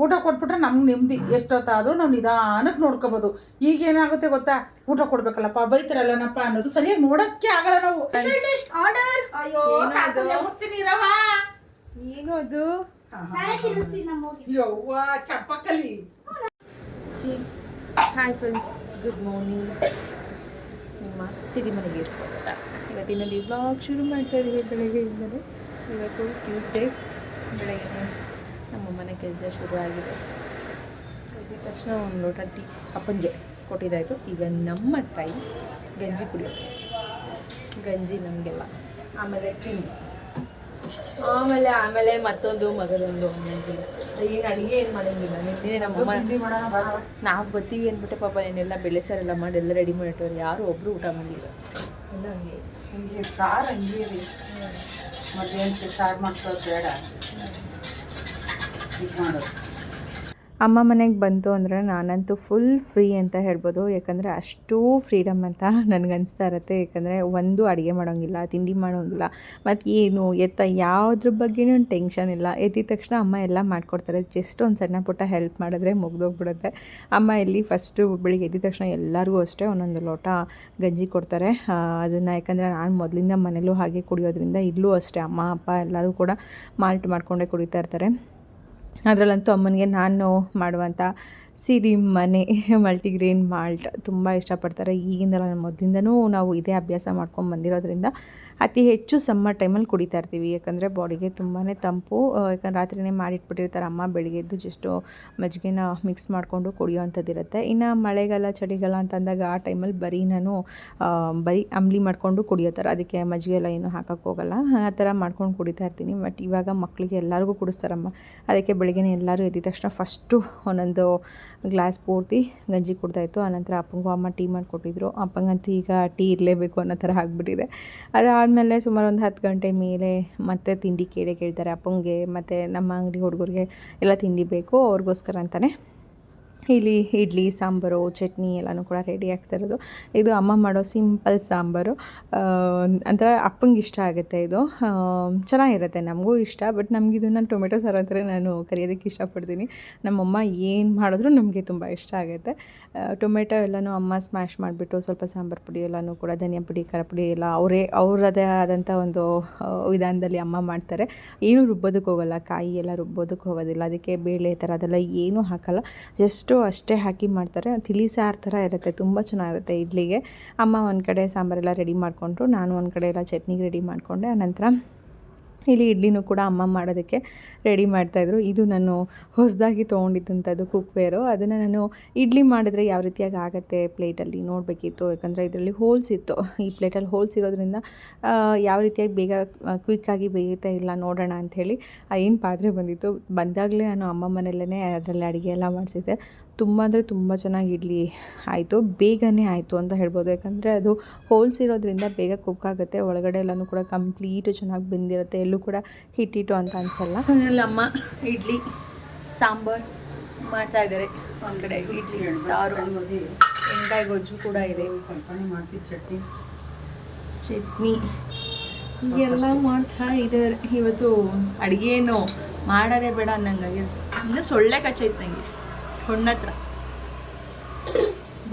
Speaker 3: ಊಟ ಕೊಟ್ಬಿಟ್ರೆ ನಮ್ಗೆ ನೆಮ್ಮದಿ ಎಷ್ಟೊತ್ತಾದರೂ ನಾವು ನಿಧಾನಕ್ಕೆ ನೋಡ್ಕೋಬೋದು. ಈಗ ಏನಾಗುತ್ತೆ ಗೊತ್ತಾ? ಊಟ ಕೊಡ್ಬೇಕಲ್ಲಪ್ಪ ಬೈತಾರಲ್ಲನಪ್ಪ ಅನ್ನೋದು ಸರಿಯಾಗಿ ನೋಡಕ್ಕೆ ಆಗಲ್ಲ ನಾವು.
Speaker 2: ಆರ್ಡರ್
Speaker 3: ಅಯ್ಯೋ ತಾತಲ್ಲಿ ಚಪ್ಪಕ್ಕಲಿ.
Speaker 1: ಹಾಯ್ ಫ್ರೆಂಡ್ಸ್ ಗುಡ್ ಮಾರ್ನಿಂಗ್ ನಿಮ್ಮ ಸಿರಿಮನೆಗೆ ಸ್ವಾಗತ. ಇವತ್ತಿನಲ್ಲಿ ಬ್ಲಾಗ್ ಶುರು ಮಾಡ್ತಾ ಇದ್ದೀವಿ ಬೆಳಗ್ಗೆಯಿಂದಲೇ ಇವತ್ತು ಟ್ಯೂಸ್ಡೇ ಬೆಳಗ್ಗೆ ನಮ್ಮ ಮನೆ ಕೆಲಸ ಶುರು ಆಗಿದೆ. ಎದ್ದ ತಕ್ಷಣ ಒಂದು ಲೋಟ ಟೀ ಅಪ್ಪನಿಗೆ ಕೊಟ್ಟಿದ್ದಾಯಿತು. ಈಗ ನಮ್ಮ ಟೈಮ್ ಗಂಜಿ ಕುಡಿಯೋದು ಗಂಜಿ ನಮಗೆಲ್ಲ. ಆಮೇಲೆ ತಿಂಡಿ. ಆಮೇಲೆ ಆಮೇಲೆ ಮತ್ತೊಂದು ಮಗದೊಂದು ಒಂದೊಂದು ಈಗ ಅಡುಗೆ ಏನು ಮಾಡಂಗಿಲ್ಲ. ನಿನ್ನೆ ನಮ್ಮಮ್ಮ ನಾವು ಬರ್ತೀವಿ ಅಂದ್ಬಿಟ್ಟೆ ಪಾಪ ಏನೆಲ್ಲ ಬೆಳೆ ಸಾರೆಲ್ಲ ಮಾಡಿ ಎಲ್ಲ ರೆಡಿ ಮಾಡಿಟ್ಟವ್ರು. ಯಾರು ಒಬ್ಬರು ಊಟ ಮಾಡಿಲ್ಲ. ಎಲ್ಲ ಹಂಗೆ.
Speaker 3: ಹಂಗೆ ಸಾರು ಹಂಗೆ ರೀ. ಮಧ್ಯಾಹ್ನಕ್ಕೆ ಸಾರು ಮಾಡ್ಕೊಳ್ಳೋದು ಬೇಡ. ಇದು ಮಾಡೋದು.
Speaker 1: ಅಮ್ಮ ಮನೆಗೆ ಬಂತು ಅಂದರೆ ನಾನಂತೂ ಫುಲ್ ಫ್ರೀ ಅಂತ ಹೇಳ್ಬೋದು. ಯಾಕಂದರೆ ಅಷ್ಟು ಫ್ರೀಡಮ್ ಅಂತ ನನಗೆ ಅನಿಸ್ತಾ ಇರುತ್ತೆ. ಯಾಕಂದರೆ ಒಂದು ಅಡುಗೆ ಮಾಡೋಂಗಿಲ್ಲ, ತಿಂಡಿ ಮಾಡೋಂಗಿಲ್ಲ ಮತ್ತು ಏನು, ಎತ್ತ ಯಾವುದ್ರ ಬಗ್ಗೆನೂ ಟೆನ್ಷನ್ ಇಲ್ಲ. ಎದ್ದಿದ ತಕ್ಷಣ ಅಮ್ಮ ಎಲ್ಲ ಮಾಡ್ಕೊಡ್ತಾರೆ. ಜಸ್ಟ್ ಒಂದು ಸಣ್ಣ ಪುಟ್ಟ ಹೆಲ್ಪ್ ಮಾಡಿದ್ರೆ ಮುಗ್ದೋಗ್ಬಿಡುತ್ತೆ. ಅಮ್ಮ ಇಲ್ಲಿ ಫಸ್ಟು ಬೆಳಿಗ್ಗೆ ಎದ್ದಿದ ತಕ್ಷಣ ಎಲ್ಲರಿಗೂ ಅಷ್ಟೇ ಒಂದೊಂದು ಲೋಟ ಗಂಜಿ ಕೊಡ್ತಾರೆ. ಅದನ್ನು ಯಾಕಂದರೆ ನಾನು ಮೊದಲಿಂದ ಮನೇಲೂ ಹಾಗೆ ಕುಡಿಯೋದ್ರಿಂದ ಇಲ್ಲೂ ಅಷ್ಟೇ ಅಮ್ಮ, ಅಪ್ಪ ಎಲ್ಲರೂ ಕೂಡ ಮಾಲ್ಟ್ ಮಾಡಿಕೊಂಡೇ ಕುಡಿತಾ ಇರ್ತಾರೆ. ಅದರಲ್ಲಂತೂ ಅಮ್ಮನಿಗೆ ನಾನು ಮಾಡುವಂಥ ಸಿರಿ ಮನೆ ಮಲ್ಟಿಗ್ರೇನ್ ಮಾಲ್ಟ್ ತುಂಬ ಇಷ್ಟಪಡ್ತಾರೆ. ಈಗಿಂದಲ್ಲ ನನ್ನ ಮೊದಲಿಂದನೂ ನಾವು ಇದೇ ಅಭ್ಯಾಸ ಮಾಡ್ಕೊಂಡು ಬಂದಿರೋದ್ರಿಂದ ಅತಿ ಹೆಚ್ಚು ಸಮ್ಮರ್ ಟೈಮಲ್ಲಿ ಕುಡಿತಾ ಇರ್ತೀವಿ. ಯಾಕಂದರೆ ಬಾಡಿಗೆ ತುಂಬಾ ತಂಪು. ಯಾಕಂದ್ರೆ ರಾತ್ರಿನೇ ಮಾಡಿಟ್ಬಿಟ್ಟಿರ್ತಾರೆ ಅಮ್ಮ ಬೆಳಿಗ್ಗೆ ಎದ್ದು ಜಸ್ಟು ಮಜ್ಜಿಗೆನ ಮಿಕ್ಸ್ ಮಾಡಿಕೊಂಡು ಕುಡಿಯೋವಂಥದ್ದಿರುತ್ತೆ ಇನ್ನು ಮಳೆಗಾಲ, ಚಳಿಗಾಲ ಅಂತ ಅಂದಾಗ ಆ ಟೈಮಲ್ಲಿ ಬರೀ ನಾನು ಬರೀ ಅಂಬ್ಲಿ ಮಾಡಿಕೊಂಡು ಕುಡಿಯೋತಾರೆ. ಅದಕ್ಕೆ ಮಜ್ಜಿಗೆ ಎಲ್ಲ ಏನು ಹಾಕಕ್ಕೆ ಹೋಗಲ್ಲ. ಆ ಥರ ಮಾಡ್ಕೊಂಡು ಕುಡಿತಾ ಇರ್ತೀನಿ. ಬಟ್ ಇವಾಗ ಮಕ್ಕಳಿಗೆ ಎಲ್ಲರಿಗೂ ಕುಡಿಸ್ತಾರಮ್ಮ. ಅದಕ್ಕೆ ಬೆಳಿಗ್ಗೆ ಎಲ್ಲರೂ ಎದ್ದಿದ ತಕ್ಷಣ ಫಸ್ಟು ಒಂದೊಂದು ಗ್ಲಾಸ್ ಪೂರ್ತಿ ಗಂಜಿ ಕುಡ್ತಾಯಿತ್ತು ಆನಂತರ ಅಪ್ಪಂಗೂ ಅಮ್ಮ ಟೀ ಮಾಡಿಕೊಟ್ಟಿದ್ರು. ಅಪ್ಪಂಗಂತೂ ಈಗ ಟೀ ಇರಲೇಬೇಕು ಅನ್ನೋ ಥರ ಆಗಿಬಿಟ್ಟಿದೆ. ಅದಾದಮೇಲೆ ಸುಮಾರು ಒಂದು ಹತ್ತು ಗಂಟೆ ಮೇಲೆ ಮತ್ತೆ ತಿಂಡಿ ಕೇಳಿ ಕೇಳ್ತಾರೆ ಅಪ್ಪಂಗೆ, ಮತ್ತು ನಮ್ಮ ಅಂಗಡಿ ಹುಡುಗರಿಗೆ ಎಲ್ಲ ತಿಂಡಿ ಬೇಕು ಅವ್ರಿಗೋಸ್ಕರ ಅಂತಲೇ ಇಲ್ಲಿ ಇಡ್ಲಿ, ಸಾಂಬಾರು, ಚಟ್ನಿ ಎಲ್ಲನೂ ಕೂಡ ರೆಡಿ ಆಗ್ತಾ ಇರೋದು. ಇದು ಅಮ್ಮ ಮಾಡೋ ಸಿಂಪಲ್ ಸಾಂಬಾರು. ಅಂದರೆ ಅಪ್ಪಂಗೆ ಇಷ್ಟ ಆಗುತ್ತೆ ಇದು. ಚೆನ್ನಾಗಿರುತ್ತೆ, ನಮಗೂ ಇಷ್ಟ. ಬಟ್ ನಮ್ಗೆ ಇದನ್ನು ಟೊಮೆಟೊ ಸಾರು ಅಂದರೆ ನಾನು ಕರಿಯೋದಕ್ಕೆ ಇಷ್ಟಪಡ್ತೀನಿ. ನಮ್ಮಮ್ಮ ಏನು ಮಾಡಿದ್ರು ನಮಗೆ ತುಂಬ ಇಷ್ಟ ಆಗುತ್ತೆ. ಟೊಮೆಟೊ ಎಲ್ಲನೂ ಅಮ್ಮ ಸ್ಮ್ಯಾಶ್ ಮಾಡಿಬಿಟ್ಟು ಸ್ವಲ್ಪ ಸಾಂಬಾರು ಪುಡಿ ಎಲ್ಲನೂ ಕೂಡ, ಧನಿಯಾ ಪುಡಿ, ಖಾರ ಪುಡಿ ಎಲ್ಲ ಅವರೇ ಅವರದೇ ಆದಂಥ ಒಂದು ವಿಧಾನದಲ್ಲಿ ಅಮ್ಮ ಮಾಡ್ತಾರೆ. ಏನೂ ರುಬ್ಬೋದಕ್ಕೆ ಹೋಗಲ್ಲ. ಕಾಯಿ ಎಲ್ಲ ರುಬ್ಬೋದಕ್ಕೆ ಹೋಗೋದಿಲ್ಲ. ಅದಕ್ಕೆ ಬೇಳೆ ಥರ ಅದೆಲ್ಲ ಏನೂ ಹಾಕಲ್ಲ. ಜಸ್ಟು ಅಷ್ಟೇ ಹಾಕಿ ಮಾಡ್ತಾರೆ. ತಿಳಿ ಸಾರು ಥರ ಇರುತ್ತೆ. ತುಂಬ ಚೆನ್ನಾಗಿರುತ್ತೆ ಇಡ್ಲಿಗೆ. ಅಮ್ಮ ಒಂದು ಕಡೆ ಸಾಂಬಾರೆಲ್ಲ ರೆಡಿ ಮಾಡಿಕೊಂಡ್ರು. ನಾನು ಒಂದು ಕಡೆ ಎಲ್ಲ ಚಟ್ನಿಗೆ ರೆಡಿ ಮಾಡಿಕೊಂಡೆ. ಆನಂತರ ಇಲ್ಲಿ ಇಡ್ಲಿನೂ ಕೂಡ ಅಮ್ಮ ಮಾಡೋದಕ್ಕೆ ರೆಡಿ ಮಾಡ್ತಾಯಿದ್ರು ಇದು ನಾನು ಹೊಸದಾಗಿ ತೊಗೊಂಡಿದ್ದಂಥದ್ದು ಕುಕ್ವೇರು ಅದನ್ನು ನಾನು ಇಡ್ಲಿ ಮಾಡಿದ್ರೆ ಯಾವ ರೀತಿಯಾಗಿ ಆಗುತ್ತೆ ಪ್ಲೇಟಲ್ಲಿ ನೋಡಬೇಕಿತ್ತು. ಯಾಕಂದರೆ ಇದರಲ್ಲಿ ಹೋಲ್ಸ್ ಇತ್ತು. ಈ ಪ್ಲೇಟಲ್ಲಿ ಹೋಲ್ಸ್ ಇರೋದ್ರಿಂದ ಯಾವ ರೀತಿಯಾಗಿ ಬೇಗ ಕ್ವಿಕ್ಕಾಗಿ ಬೇಯುತ್ತಾ ಇಲ್ಲ ನೋಡೋಣ ಅಂಥೇಳಿ ಏನು ಪಾತ್ರೆ ಬಂದಿತ್ತು. ಬಂದಾಗಲೇ ನಾನು ಅಮ್ಮ ಮನೆಯಲ್ಲೇ ಅದರಲ್ಲಿ ಅಡುಗೆ ಎಲ್ಲ ಮಾಡಿಸಿದ್ದೆ. ತುಂಬ ಅಂದರೆ ತುಂಬ ಚೆನ್ನಾಗಿ ಇಡ್ಲಿ ಆಯಿತು, ಬೇಗನೆ ಆಯಿತು ಅಂತ ಹೇಳ್ಬೋದು. ಯಾಕಂದರೆ ಅದು ಹೋಲ್ಸ್ ಇರೋದ್ರಿಂದ ಬೇಗ ಕುಕ್ ಆಗುತ್ತೆ. ಒಳಗಡೆ ಎಲ್ಲನೂ ಕೂಡ ಕಂಪ್ಲೀಟ್ ಚೆನ್ನಾಗಿ ಬೆಂದಿರುತ್ತೆ. ಎಲ್ಲೂ ಕೂಡ ಹಿಟ್ಟಿಟ್ಟು ಅಂತ ಅನ್ಸಲ್ಲ. ಅಮ್ಮ, ಇಡ್ಲಿ, ಸಾಂಬಾರ್ ಮಾಡ್ತಾ ಇದ್ದಾರೆ. ಒಂದು ಕಡೆ ಇಡ್ಲಿ, ಸಾರು ಎಣ್ಗಾಯಿ ಗೊಜ್ಜು ಕೂಡ ಇದೆ.
Speaker 3: ಸ್ವಲ್ಪನೇ ಮಾಡ್ತೀವಿ ಚಟ್ನಿ
Speaker 1: ಚಟ್ನಿ ಎಲ್ಲ ಮಾಡ್ತಾ ಇದ್ದಾರೆ. ಇವತ್ತು ಅಡುಗೆ ಏನು ಮಾಡೋದೇ ಬೇಡ ಅನ್ನಂಗಾಗಿ ಇನ್ನು ಸೊಳ್ಳೆ ಕಚ್ಚೈತೆ ನನಗೆ ಹೊಣ್ಣತ್ರ.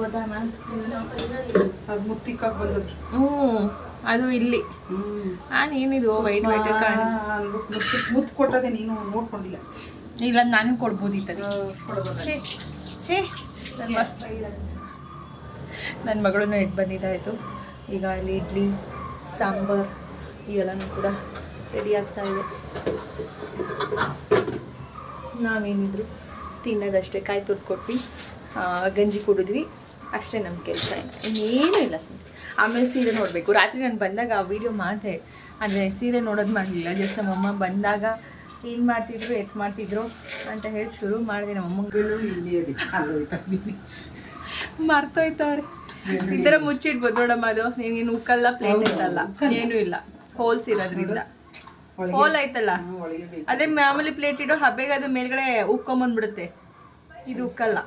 Speaker 1: ಮ್ಯಾಮ್
Speaker 3: ಅದು ಮುತ್ತಿಕ್ಕಾಗಿ ಬಂದದ್ದು.
Speaker 1: ಹ್ಞೂ ಅದು ಇಲ್ಲಿ. ನಾನು ಏನಿದು? ವೈಟ್ ವೈಟ್ ಕಾಣಿಸ್ತು
Speaker 3: ಮುತ್ತು ಕೊಟ್ಟದೆ ನೀನು ನೋಡ್ಕೊಂಡಿಲ್ಲ.
Speaker 1: ಇಲ್ಲ ನಾನು ಕೊಡ್ಬೋದಿತ್ತು ಛೇ ಛೇ ನನ್ನ ಮಗಳೂ ಇದು ಬಂದಿದ್ದಾಯಿತು. ಈಗ ಅಲ್ಲಿ ಇಡ್ಲಿ ಸಾಂಬಾರ್ ಇವೆಲ್ಲನೂ ಕೂಡ ರೆಡಿ ಆಗ್ತಾ ಇದೆ. ನಾವೇನಿದ್ರು? ತಿನ್ನೋದಷ್ಟೇ ಕಾಯಿ ತುರ್ದು ಕೊಟ್ವಿ. ಗಂಜಿ ಕುಡಿದ್ವಿ. ಅಷ್ಟೇ ನಮ್ಮ ಕೆಲಸ. ಇನ್ನೇನು ಇಲ್ಲ ಫ್ರೆಂಡ್ಸ್ ಆಮೇಲೆ ಸೀರೆ ನೋಡಬೇಕು. ರಾತ್ರಿ ನಾನು ಬಂದಾಗ ಆ ವಿಡಿಯೋ ಮಾಡಿದೆ. ಅಂದರೆ ಸೀರೆ ನೋಡೋದು ಮಾಡಲಿಲ್ಲ. ಜಸ್ಟ್ ನಮ್ಮಮ್ಮ ಬಂದಾಗ ಏನು ಮಾಡ್ತಿದ್ರು ಎತ್ ಮಾಡ್ತಿದ್ರು ಅಂತ ಹೇಳಿ ಶುರು ಮಾಡಿದೆ
Speaker 3: ನಮ್ಮಮ್ಮಗಳು
Speaker 1: ಮರ್ತೋಯ್ತವ್ರೆ ಈ ಥರ ಮುಚ್ಚಿಡ್ಬೋದು ನೋಡಮ್ಮ ಅದು. ನೀನು ಉಕ್ಕಲ್ಲ ಪ್ಲೇಟ್ ಇರ್ತಲ್ಲ ಏನೂ ಇಲ್ಲ. ಹೋಲ್ಸ್ ಇರೋದ್ರಿಂದ ಹೋಲ್ ಐತಲ್ಲ ಅದೇ ಮಾಮೂಲಿ ಪ್ಲೇಟ್ ಇಡೋ ಹಬ್ಬೆಗೆ ಅದು ಮೇಲ್ಗಡೆ ಉಕ್ಕೊಂಬಂದ್ಬಿಡುತ್ತೆ. ಇದು ಉಕ್ಕಲ್ಲ.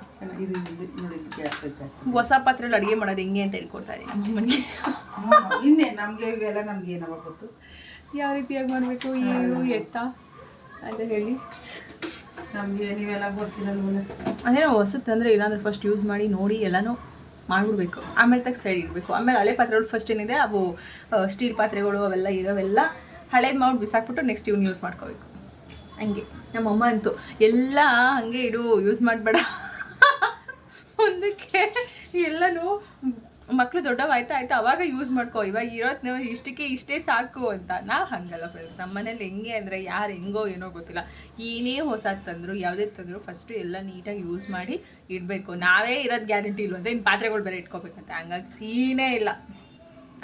Speaker 1: ಹೊಸ ಪಾತ್ರೆಯಲ್ಲಿ ಅಡುಗೆ ಮಾಡೋದು ಹೆಂಗೆ ಅಂತ ಹೇಳ್ಕೊಡ್ತಾ ಇದ್ದೀನಿ
Speaker 3: ಇನ್ನೇ ನಮಗೆ ಇವೆಲ್ಲ ನಮ್ಗೆ ಏನವ ಗೊತ್ತು?
Speaker 1: ಯಾವ ರೀತಿಯಾಗಿ ಮಾಡಬೇಕು? ಏನು ಎತ್ತ ಅಂತ ಹೇಳಿ.
Speaker 3: ನಮಗೆ ನೀವೆಲ್ಲ ಗೊತ್ತಿರಲ್ವಲ್ಲ
Speaker 1: ಅದೇನೋ ಹೊಸದು ಅಂದರೆ ಏನಾದರೂ ಫಸ್ಟ್ ಯೂಸ್ ಮಾಡಿ ನೋಡಿ ಎಲ್ಲನೂ ಮಾಡಿಬಿಡ್ಬೇಕು. ಆಮೇಲೆ ತಗ ಸೈಡ್ ಇಡಬೇಕು. ಆಮೇಲೆ ಹಳೆ ಪಾತ್ರೆಗಳು ಫಸ್ಟ್ ಏನಿದೆ ಅವು ಸ್ಟೀಲ್ ಪಾತ್ರೆಗಳು ಅವೆಲ್ಲ ಇರೋವೆಲ್ಲ ಹಳೇದು ಮೌಂಟ್ ಬಿಸಾಕ್ಬಿಟ್ಟು ನೆಕ್ಸ್ಟ್ ಇವ್ನ ಯೂಸ್ ಮಾಡ್ಕೋಬೇಕು. ಹಂಗೆ. ನಮ್ಮಮ್ಮ ಅಂತೂ, ಎಲ್ಲ ಹಂಗೆ ಇಡು ಯೂಸ್ ಮಾಡಬೇಡ. ಮುಂದಕ್ಕೆ ಎಲ್ಲನೂ ಮಕ್ಕಳು ದೊಡ್ಡವಾಯ್ತಾ ಆಯ್ತಾ, ಅವಾಗ ಯೂಸ್ ಮಾಡ್ಕೋ, ಇವಾಗ ಇರೋದು ಇಷ್ಟಕ್ಕೆ ಇಷ್ಟೇ ಸಾಕು ಅಂತ. ನಾ ಹಂಗಲ್ಲ ಫ್ರೆಂಡ್ಸ್ ನಮ್ಮ ಮನೇಲಿ ಹೆಂಗೆ ಅಂದರೆ ಯಾರು ಹೆಂಗೋ ಏನೋ ಗೊತ್ತಿಲ್ಲ. ಏನೇ ಹೊಸ ತಂದರು, ಯಾವುದೇ ತಂದರು ಫಸ್ಟು ಎಲ್ಲ ನೀಟಾಗಿ ಯೂಸ್ ಮಾಡಿ ಇಡಬೇಕು. ನಾವೇ ಇರೋದು ಗ್ಯಾರಂಟಿ ಇಲ್ವಂತೆ ಇನ್ನು ಪಾತ್ರೆಗಳು ಬೇರೆ ಇಟ್ಕೋಬೇಕಂತೆ. ಹಂಗಾಗಿ ಸೀನೇ ಇಲ್ಲ.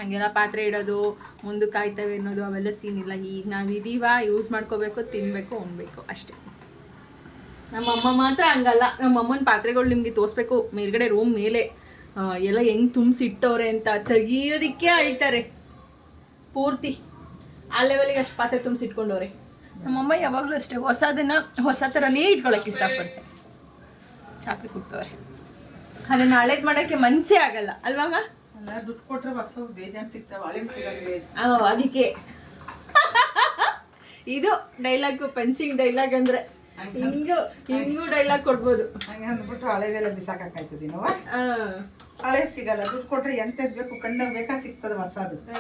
Speaker 1: ಹಂಗೆಲ್ಲ ಪಾತ್ರೆ ಇಡೋದು, ಮುಂದೆ ಕಾಯ್ತವೆ ಅನ್ನೋದು, ಅವೆಲ್ಲ ಸೀನ್ ಇಲ್ಲ. ಈಗ ನಾವು ಇದೀವ ಯೂಸ್ ಮಾಡ್ಕೋಬೇಕು ತಿನ್ನಬೇಕು ಉಣ್ಬೇಕು, ಅಷ್ಟೇ. ನಮ್ಮ ಅಮ್ಮ ಮಾತ್ರ ಹಂಗಲ್ಲ. ನಮ್ಮಮ್ಮನ ಪಾತ್ರೆಗಳು ನಿಮಗೆ ತೋರಿಸ್ಬೇಕು. ಮೇಲ್ಗಡೆ ರೂಮ್ ಮೇಲೆ ಎಲ್ಲ ಹೆಂಗ್ ತುಂಬಿಸಿಟ್ಟವ್ರೆ ಅಂತ ತೆಗಿಯೋದಕ್ಕೆ ಅಳ್ತಾರೆ. ಪೂರ್ತಿ. ಆ ಲೆವೆಲಿಗೆ ಅಷ್ಟು ಪಾತ್ರೆ ತುಂಬಿಸಿಟ್ಕೊಂಡವ್ರೆ. ನಮ್ಮಮ್ಮ ಯಾವಾಗಲೂ ಅಷ್ಟೇ, ಹೊಸದನ್ನ, ಹೊಸ ಥರನೇ ಇಟ್ಕೊಳಕ್ಕೆ ಇಷ್ಟಪಡ್ತಾರೆ. ಚಾಪಿ ಕೂಗ್ತವ್ರೆ ಅದನ್ನ ಹಳೇದು ಮಾಡೋಕ್ಕೆ ಮನಸ್ಸೇ ಆಗಲ್ಲ.
Speaker 3: ಅಲ್ಲ ದುಡ್ಡು ಕೊಟ್ರೆ ಹೊಸ ಬೇಜಾನ್ ಸಿಗ್ತಾವ ಹಳೆ
Speaker 1: ಸಿಗಲ್ಲ ಅದಕ್ಕೆ. ಇದು ಡೈಲಾಗು ಪಂಚಿಂಗ್ ಡೈಲಾಗ್ ಅಂದ್ರೆ ಹಿಂಗು ಹಿಂಗೂ ಡೈಲಾಗ್ ಕೊಡ್ಬೋದು.
Speaker 3: ಹಂಗೆ ಅಂದ್ಬಿಟ್ಟು ಹಳೆವೆಲ್ಲ ಬಿಸಾಕಾಯ್ತದೆ ನಾವು?
Speaker 1: ಆ,
Speaker 3: ಹಳೆ ಸಿಗಲ್ಲ ದುಡ್ಡು ಕೊಟ್ರೆ ಎಂತದ್ ಬೇಕು ಕಣ್ಣಾಗ ಬೇಕಾ ಸಿಗ್ತದೆ ಹೊಸದು.